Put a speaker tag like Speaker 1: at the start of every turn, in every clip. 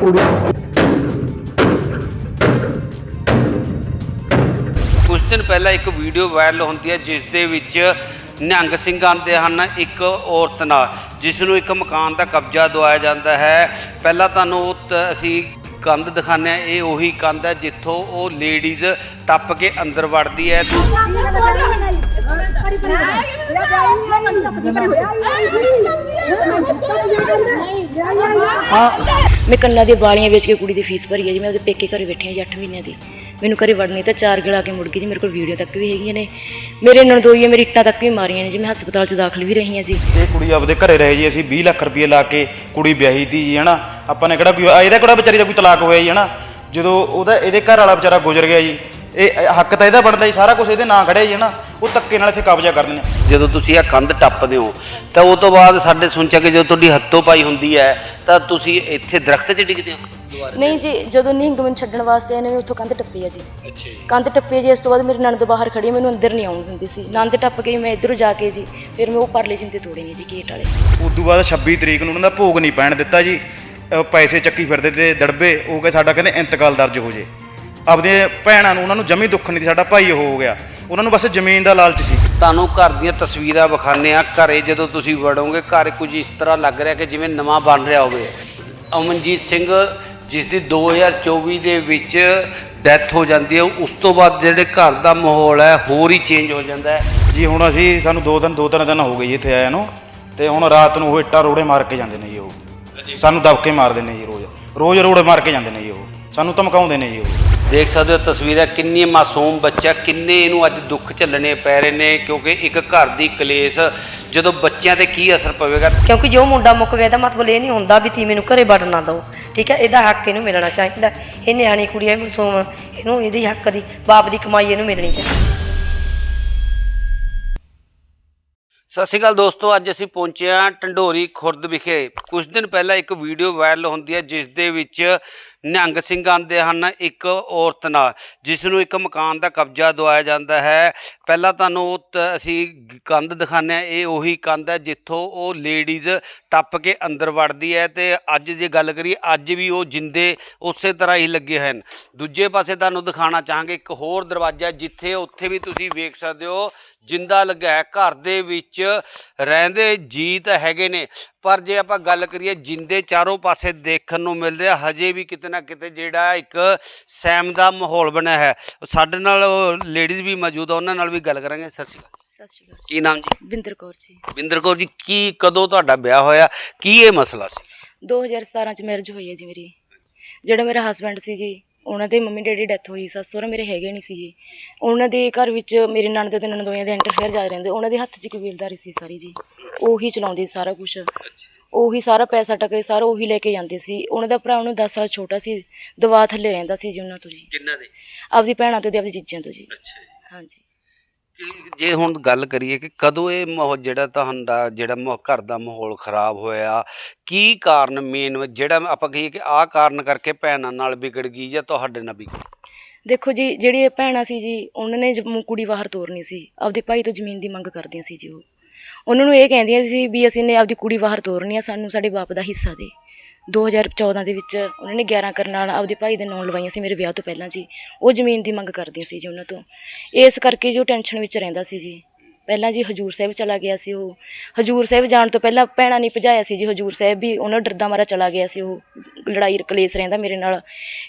Speaker 1: ਕੁੜੀ
Speaker 2: ਕੁਝ ਦਿਨ ਪਹਿਲਾਂ ਇੱਕ ਵੀਡੀਓ ਵਾਇਰਲ ਹੁੰਦੀ ਹੈ, ਜਿਸ ਦੇ ਵਿੱਚ ਨਿਹੰਗ ਸਿੰਘ ਆਉਂਦੇ ਹਨ ਇੱਕ ਔਰਤ ਨਾਲ, ਜਿਸ ਨੂੰ ਇੱਕ ਮਕਾਨ ਦਾ ਕਬਜ਼ਾ ਦਵਾਇਆ ਜਾਂਦਾ ਹੈ। ਪਹਿਲਾਂ ਤੁਹਾਨੂੰ ਉਹ ਤ- ਅਸੀਂ ਕੰਧ ਦਿਖਾਉਂਦੇ ਹਾਂ ਇਹ ਉਹੀ ਕੰਧ ਹੈ ਜਿੱਥੋਂ ਉਹ ਲੇਡੀਜ਼ ਟੱਪ ਕੇ ਅੰਦਰ ਵੜਦੀ ਹੈ।
Speaker 1: ਹਾਂ
Speaker 3: ਮੈਂ ਕੰਨਾਂ ਦੀਆਂ ਵਾਲੀਆਂ ਵੇਚ ਕੇ ਕੁੜੀ ਦੀ ਫੀਸ ਭਰੀ ਹੈ ਜੀ ਮੈਂ ਉਹਦੇ ਪੇਕੇ ਘਰੇ ਬੈਠੀ ਹਾਂ ਜੀ 8 ਮਹੀਨਿਆਂ ਦੀ। ਮੈਨੂੰ ਘਰੇ ਵੜਨੀ ਤਾਂ ਚਾਰ ਗਿਲਾ ਕੇ ਮੁੜ ਗਈ ਜੀ ਮੇਰੇ ਕੋਲ ਵੀਡੀਓ ਤੱਕ ਵੀ ਹੈਗੀਆਂ ਨੇ। ਮੇਰੇ ਨਣਦੋਈਏ ਮੇਰੀ ਇੱਟਾਂ ਤੱਕ ਵੀ ਮਾਰੀਆਂ ਨੇ ਜੀ ਮੈਂ ਹਸਪਤਾਲ 'ਚ ਦਾਖਲ ਵੀ ਰਹੀ ਹਾਂ ਜੀ।
Speaker 4: ਇਹ ਕੁੜੀ ਆਪਦੇ ਘਰੇ ਰਹੇ ਜੀ ਅਸੀਂ 20 ਲੱਖ ਰੁਪਏ ਲਾ ਕੇ ਕੁੜੀ ਵਿਆਹੀ ਤੀ ਜੀ ਹਨਾ? ਆਪਾਂ ਨੇ ਕਿਹੜਾ ਕੋਈ ਆ ਇਹਦਾ ਕਿਹੜਾ ਵਿਚਾਰੀ ਦਾ ਕੋਈ ਤਲਾਕ ਹੋਇਆ ਜੀ ਹਨਾ? ਜਦੋਂ ਉਹਦਾ ਇਹਦੇ ਘਰ ਵਾਲਾ ਵਿਚਾਰਾ ਗੁਜ਼ਰ ਗਿਆ ਜੀ ਇਹ ਹੱਕ ਤਾਂ ਇਹਦਾ ਬਣਦਾ ਜੀ ਸਾਰਾ ਕੁਝ ਇਹਦੇ ਨਾਂ ਖੜਿਆ ਜੀ ਹਨਾ? ਉਹ ਧੱਕੇ ਨਾਲ ਇੱਥੇ ਕਬਜ਼ਾ ਕਰ ਲੈਂਦੇ ਨੇ
Speaker 2: ਜਦੋਂ ਤੁਸੀਂ ਇਹ ਕੰਧ ਟੱਪਦੇ ਹੋ ਤਾਂ ਉਹ ਤੋਂ ਬਾਅਦ ਸਾਡੇ ਸੁਣਚਾ ਕਿ ਜਦੋਂ ਤੁਹਾਡੀ ਹੱਥੋਂ ਪਾਈ ਹੁੰਦੀ ਹੈ ਤਾਂ ਤੁਸੀਂ ਇੱਥੇ ਦਰਖਤ 'ਚ ਡਿੱਗਦੇ ਹੋ
Speaker 3: ਨਹੀਂ ਜੀ ਜਦੋਂ ਨਿਹੰਗ ਮੈਨੂੰ ਛੱਡਣ ਵਾਸਤੇ ਇਹਨੇ ਉੱਥੋਂ ਕੰਧ ਟੱਪੀ ਆ ਜੀ।
Speaker 2: ਅੱਛਾ ਜੀ।
Speaker 3: ਕੰਧ ਟੱਪੀ ਆ ਜੀ ਇਸ ਤੋਂ ਬਾਅਦ ਮੇਰੀ ਨਣਦ ਬਾਹਰ ਖੜੀ ਆ, ਮੈਨੂੰ ਅੰਦਰ ਨਹੀਂ ਆਉਣ ਦਿੰਦੀ ਸੀ। ਨੰਦ ਟੱਪ ਕੇ ਮੈਂ ਇੱਧਰੋਂ ਜਾ ਕੇ ਜੀ ਫਿਰ ਮੈਂ ਉਹ ਪਰਲੇ ਜਿੰਦੇ ਤੋੜੇ ਨੇ ਜੀ ਗੇਟ ਵਾਲੇ।
Speaker 4: ਉਦੋਂ ਬਾਅਦ 26 ਤਰੀਕ ਨੂੰ ਉਹਨਾਂ ਦਾ ਭੋਗ ਨਹੀਂ ਪੈਣ ਦਿੱਤਾ ਜੀ। ਅਹ ਪੈਸੇ ਚੱਕੀ ਫਿਰਦੇ ਤੇ ਦੜਬੇ ਉਹ ਕਿ ਸਾਡਾ ਕਹਿੰਦੇ ਇੰਤਕਾਲ ਦਰਜ ਹੋ ਜੇ। ਆਪਦੇ ਭੈਣਾਂ ਨੂੰ ਉਹਨਾਂ ਨੂੰ ਜਮੀ ਦੁੱਖ ਨਹੀਂ ਸੀ ਸਾਡਾ ਭਾਈ ਉਹ ਹੋ ਗਿਆ। ਉਹਨਾਂ ਨੂੰ ਬਸ ਜ਼ਮੀਨ ਦਾ ਲਾਲਚ ਸੀ।
Speaker 2: ਤੁਹਾਨੂੰ ਘਰ ਦੀਆਂ ਤਸਵੀਰਾਂ ਵਿਖਾਉਂਦੇ ਆ ਘਰੇ ਜਦੋਂ ਤੁਸੀਂ ਵੜੋਗੇ ਘਰ ਕੁਝ ਇਸ ਤਰ੍ਹਾਂ ਲੱਗ ਰਿਹਾ ਕਿ ਜਿਵੇਂ ਨਵਾਂ ਬਣ ਰਿਹਾ ਹੋਵੇ। ਅਮਨਜੀਤ ਸਿੰਘ ਜਿਸ ਦੀ 2024 ਦੇ ਵਿੱਚ ਡੈਥ ਹੋ ਜਾਂਦੀ ਹੈ ਉਸ ਤੋਂ ਬਾਅਦ ਜਿਹੜੇ ਘਰ ਦਾ ਮਾਹੌਲ ਹੈ ਹੋਰ ਹੀ ਚੇਂਜ ਹੋ ਜਾਂਦਾ ਹੈ।
Speaker 4: ਜੀ ਹੁਣ ਅਸੀਂ ਸਾਨੂੰ ਦੋ ਦਿਨ ਦੋ ਤਿੰਨ ਦਿਨ ਹੋ ਗਏ ਜੀ ਇੱਥੇ ਆਇਆ ਨੂੰ ਤੇ ਹੁਣ ਰਾਤ ਨੂੰ ਉਹ ਇੱਟਾਂ ਰੋੜੇ ਮਾਰ ਕੇ ਜਾਂਦੇ ਨੇ ਜੀ ਉਹ। ਸਾਨੂੰ ਦਬਕੇ ਮਾਰਦੇ ਨੇ ਜੀ ਰੋਜ਼। ਰੋਜ਼ ਰੋੜੇ ਮਾਰ ਕੇ ਜਾਂਦੇ ਨੇ ਜੀ ਉਹ। ਸਾਨੂੰ ਧਮਕਾਉਂਦੇ ਨੇ ਜੀ ਉਹ।
Speaker 2: ਦੇਖ ਸਕਦੇ ਹੋ ਤਸਵੀਰਾਂ ਕਿੰਨੀ ਮਾਸੂਮ ਬੱਚਾ ਕਿੰਨੇ ਇਹਨੂੰ ਅੱਜ ਦੁੱਖ ਝੱਲਣੇ ਪੈ ਰਹੇ ਨੇ ਕਿਉਂਕਿ ਇੱਕ ਘਰ ਦੀ ਕਲੇਸ਼ ਜਦੋਂ ਬੱਚਿਆਂ ਤੇ ਕੀ ਅਸਰ ਪਵੇਗਾ?
Speaker 5: ਕਿਉਂਕਿ ਜੋ ਮੁੰਡਾ ਮੁੱਕ ਗਿਆ ਤਾਂ ਮਤਲਬ ਇਹ ਨਹੀਂ ਹੁੰਦਾ ਵੀ ਤੀ ਮੈਨੂੰ ਘਰੇ ਵੜਨ ਨਾ ਦਿਓ। ਠੀਕ ਹੈ ਇਹਦਾ ਹੱਕ ਇਹਨੂੰ ਮਿਲਣਾ ਚਾਹੀਦਾ। ਇਹ ਨਿਆਣੀ ਕੁੜੀ ਹੈ ਮਾਸੂਮ ਇਹਨੂੰ ਇਹਦੀ ਹੱਕ ਦੀ ਬਾਪ ਦੀ ਕਮਾਈ ਇਹਨੂੰ ਮਿਲਣੀ ਚਾਹੀਦੀ।
Speaker 2: ਸਤਿ ਸ਼੍ਰੀ ਅਕਾਲ ਦੋਸਤੋ, ਅੱਜ ਅਸੀਂ ਪਹੁੰਚੇ ਹਾਂ ਢੰਡੋਰੀ ਖੁਰਦ ਵਿਖੇ। ਕੁਝ ਦਿਨ ਪਹਿਲਾਂ ਇੱਕ ਵੀਡੀਓ ਵਾਇਰਲ ਹੁੰਦੀ ਹੈ, ਜਿਸ ਦੇ ਵਿੱਚ ਨਿਹੰਗ ਸਿੰਘ ਆਉਂਦੇ ਹਨ ਇੱਕ ਔਰਤ ਨਾਲ, ਜਿਸ ਨੂੰ ਇੱਕ ਮਕਾਨ ਦਾ ਕਬਜ਼ਾ ਦਵਾਇਆ ਜਾਂਦਾ ਹੈ। ਪਹਿਲਾਂ ਤੁਹਾਨੂੰ ਉਹ ਤ- ਅਸੀਂ ਕੰਧ ਦਿਖਾਉਂਦੇ ਹਾਂ, ਇਹ ਉਹੀ ਕੰਧ ਹੈ ਜਿੱਥੋਂ ਉਹ ਲੇਡੀਜ਼ ਟੱਪ ਕੇ ਅੰਦਰ ਵੜਦੀ ਹੈ ਤੇ ਅੱਜ ਜੇ ਗੱਲ ਕਰੀਏ, ਅੱਜ ਵੀ ਉਹ ਜਿੰਦੇ ਉਸੇ ਤਰ੍ਹਾਂ ਹੀ ਲੱਗੇ ਹਨ। ਦੂਜੇ ਪਾਸੇ ਤੁਹਾਨੂੰ ਦਿਖਾਉਣਾ ਚਾਹਾਂਗੇ, ਇੱਕ ਹੋਰ ਦਰਵਾਜ਼ਾ ਜਿੱਥੇ ਉੱਥੇ ਵੀ ਤੁਸੀਂ ਵੇਖ ਸਕਦੇ ਹੋ, ਜਿੰਦਾ ਲੱਗਾ ਹੈ, ਘਰ ਦੇ ਵਿੱਚ ਰਹਿੰਦੇ ਜੀ ਤਾਂ ਹੈਗੇ ਨੇ। ਪਰ ਜੇ ਆਪਾਂ ਗੱਲ ਕਰੀਏ ਜਿੰਦੇ ਚਾਰੋਂ ਪਾਸੇ ਦੇਖਣ ਨੂੰ ਮਿਲ ਰਿਹਾ ਹਜੇ ਵੀ ਕਿਤੇ ਨਾ ਕਿਤੇ ਜਿਹੜਾ ਇੱਕ ਸੈਮ ਦਾ ਮਾਹੌਲ ਬਣਿਆ ਹੈ। ਸਾਡੇ ਨਾਲ ਲੇਡੀਜ਼ ਵੀ ਮੌਜੂਦ ਆ ਉਹਨਾਂ ਨਾਲ ਵੀ ਗੱਲ ਕਰਾਂਗੇ। ਸਤਿ ਸ਼੍ਰੀ ਅਕਾਲ।
Speaker 3: ਸਤਿ ਸ਼੍ਰੀ ਅਕਾਲ।
Speaker 2: ਕੀ ਨਾਮ ਜੀ?
Speaker 3: ਬਿੰਦਰ ਕੌਰ ਜੀ।
Speaker 2: ਬਿੰਦਰ ਕੌਰ ਜੀ ਕੀ ਕਦੋਂ ਤੁਹਾਡਾ ਵਿਆਹ ਹੋਇਆ? ਕੀ ਇਹ ਮਸਲਾ ਸੀ?
Speaker 3: 2017 ਚ ਮੈਰਿਜ ਹੋਈ ਹੈ ਜੀ ਮੇਰੀ। ਜਿਹੜਾ ਮੇਰਾ ਹਸਬੰਡ ਸੀ ਜੀ ਉਹਨਾਂ ਦੇ ਮੰਮੀ ਡੈਡੀ ਡੈਥ ਹੋਈ ਸੱਸ ਸਹੁਰਾ ਮੇਰੇ ਹੈਗੇ ਨਹੀਂ ਸੀ ਜੀ ਉਹਨਾਂ ਦੇ ਘਰ ਵਿੱਚ ਮੇਰੇ ਨਣਦ ਤੇ ਨਣਦੋਈਆਂ ਦੇ ਇੰਟਰਫੇਅਰ ਜ਼ਿਆਦਾ ਰਹਿੰਦੇ ਉਹਨਾਂ ਦੇ ਹੱਥ 'ਚ ਕਬੀਲਦਾਰੀ ਸੀ ਸਾਰੀ ਜੀ। ਉਹੀ ਚਲਾਉਂਦੇ ਸੀ ਸਾਰਾ ਕੁਝ ਉਹੀ ਸਾਰਾ ਪੈਸਾ ਟਕੇ ਸਾਰਾ ਉਹੀ ਲੈ ਕੇ ਜਾਂਦੇ ਸੀ। ਉਹਨਾਂ ਦਾ ਭਰਾ ਉਹਨੂੰ 10 ਸਾਲ ਛੋਟਾ ਸੀ ਦਵਾ ਥੱਲੇ ਰਹਿੰਦਾ ਸੀ ਜੀ ਉਹਨਾਂ ਤੋਂ ਜੀ।
Speaker 2: ਕਿੰਨਾ ਦੇ?
Speaker 3: ਆਪਦੀ ਭੈਣਾਂ ਤੋਂ ਤੇ ਆਪਦੀ ਜੀਜਾਂ ਤੋਂ ਜੀ।
Speaker 2: ਅੱਛਾ
Speaker 3: ਹਾਂਜੀ।
Speaker 2: ਜੇ ਹੁਣ ਗੱਲ ਕਰੀਏ ਕਿ ਕਦੋਂ ਇਹ ਮਾਹੌਲ ਜਿਹੜਾ ਤੁਹਾਡਾ ਜਿਹੜਾ ਮਾਹੌਲ ਘਰ ਦਾ ਮਾਹੌਲ ਖਰਾਬ ਹੋਇਆ? ਕੀ ਕਾਰਨ ਮੇਨ ਜਿਹੜਾ ਆਪਾਂ ਕਹੀਏ ਕਿ ਆਹ ਕਾਰਨ ਕਰਕੇ ਭੈਣਾਂ ਨਾਲ ਵਿਗੜ ਗਈ ਜਾਂ ਤੁਹਾਡੇ ਨਾਲ ਵਿਗੜ
Speaker 3: ਦੇਖੋ ਜੀ, ਜਿਹੜੀ ਇਹ ਭੈਣਾਂ ਸੀ ਜੀ, ਉਹਨਾਂ ਨੇ ਜਦ ਕੁੜੀ ਬਾਹਰ ਤੋਰਨੀ ਸੀ। ਆਪਦੇ ਭਾਈ ਤੋਂ ਜ਼ਮੀਨ ਦੀ ਮੰਗ ਕਰਦੀਆਂ ਸੀ ਜੀ ਉਹ। ਉਹਨਾਂ ਨੂੰ ਇਹ ਕਹਿੰਦੀਆਂ ਸੀ ਵੀ ਅਸੀਂ ਨੇ ਆਪਦੀ ਕੁੜੀ ਬਾਹਰ ਤੋਰਨੀ ਆ, ਸਾਨੂੰ ਸਾਡੇ ਬਾਪ ਦਾ ਹਿੱਸਾ ਦੇ। 2014 ਦੇ ਵਿੱਚ ਉਹਨਾਂ ਨੇ 11 ਕਰਨ ਨਾਲ ਆਪਦੇ ਭਾਈ ਦੇ ਨਾਂ ਲਵਾਈਆਂ ਸੀ ਮੇਰੇ ਵਿਆਹ ਤੋਂ ਪਹਿਲਾਂ ਜੀ। ਉਹ ਜ਼ਮੀਨ ਦੀ ਮੰਗ ਕਰਦੀਆਂ ਸੀ ਜੀ ਉਹਨਾਂ ਤੋਂ। ਇਸ ਕਰਕੇ ਜੋ ਟੈਨਸ਼ਨ ਵਿੱਚ ਰਹਿੰਦਾ ਸੀ ਜੀ। ਪਹਿਲਾਂ ਜੀ ਹਜੂਰ ਸਾਹਿਬ ਚਲਾ ਗਿਆ ਸੀ ਉਹ। ਹਜੂਰ ਸਾਹਿਬ ਜਾਣ ਤੋਂ ਪਹਿਲਾਂ ਭੈਣਾਂ ਨੇ ਭਜਾਇਆ ਸੀ ਜੀ ਹਜੂਰ ਸਾਹਿਬ ਵੀ, ਉਹਨਾਂ ਡਰਦਾ ਮਾਰਾ ਚਲਾ ਗਿਆ ਸੀ ਉਹ। ਲੜਾਈ ਕਲੇਸ਼ ਰਹਿੰਦਾ ਮੇਰੇ ਨਾਲ।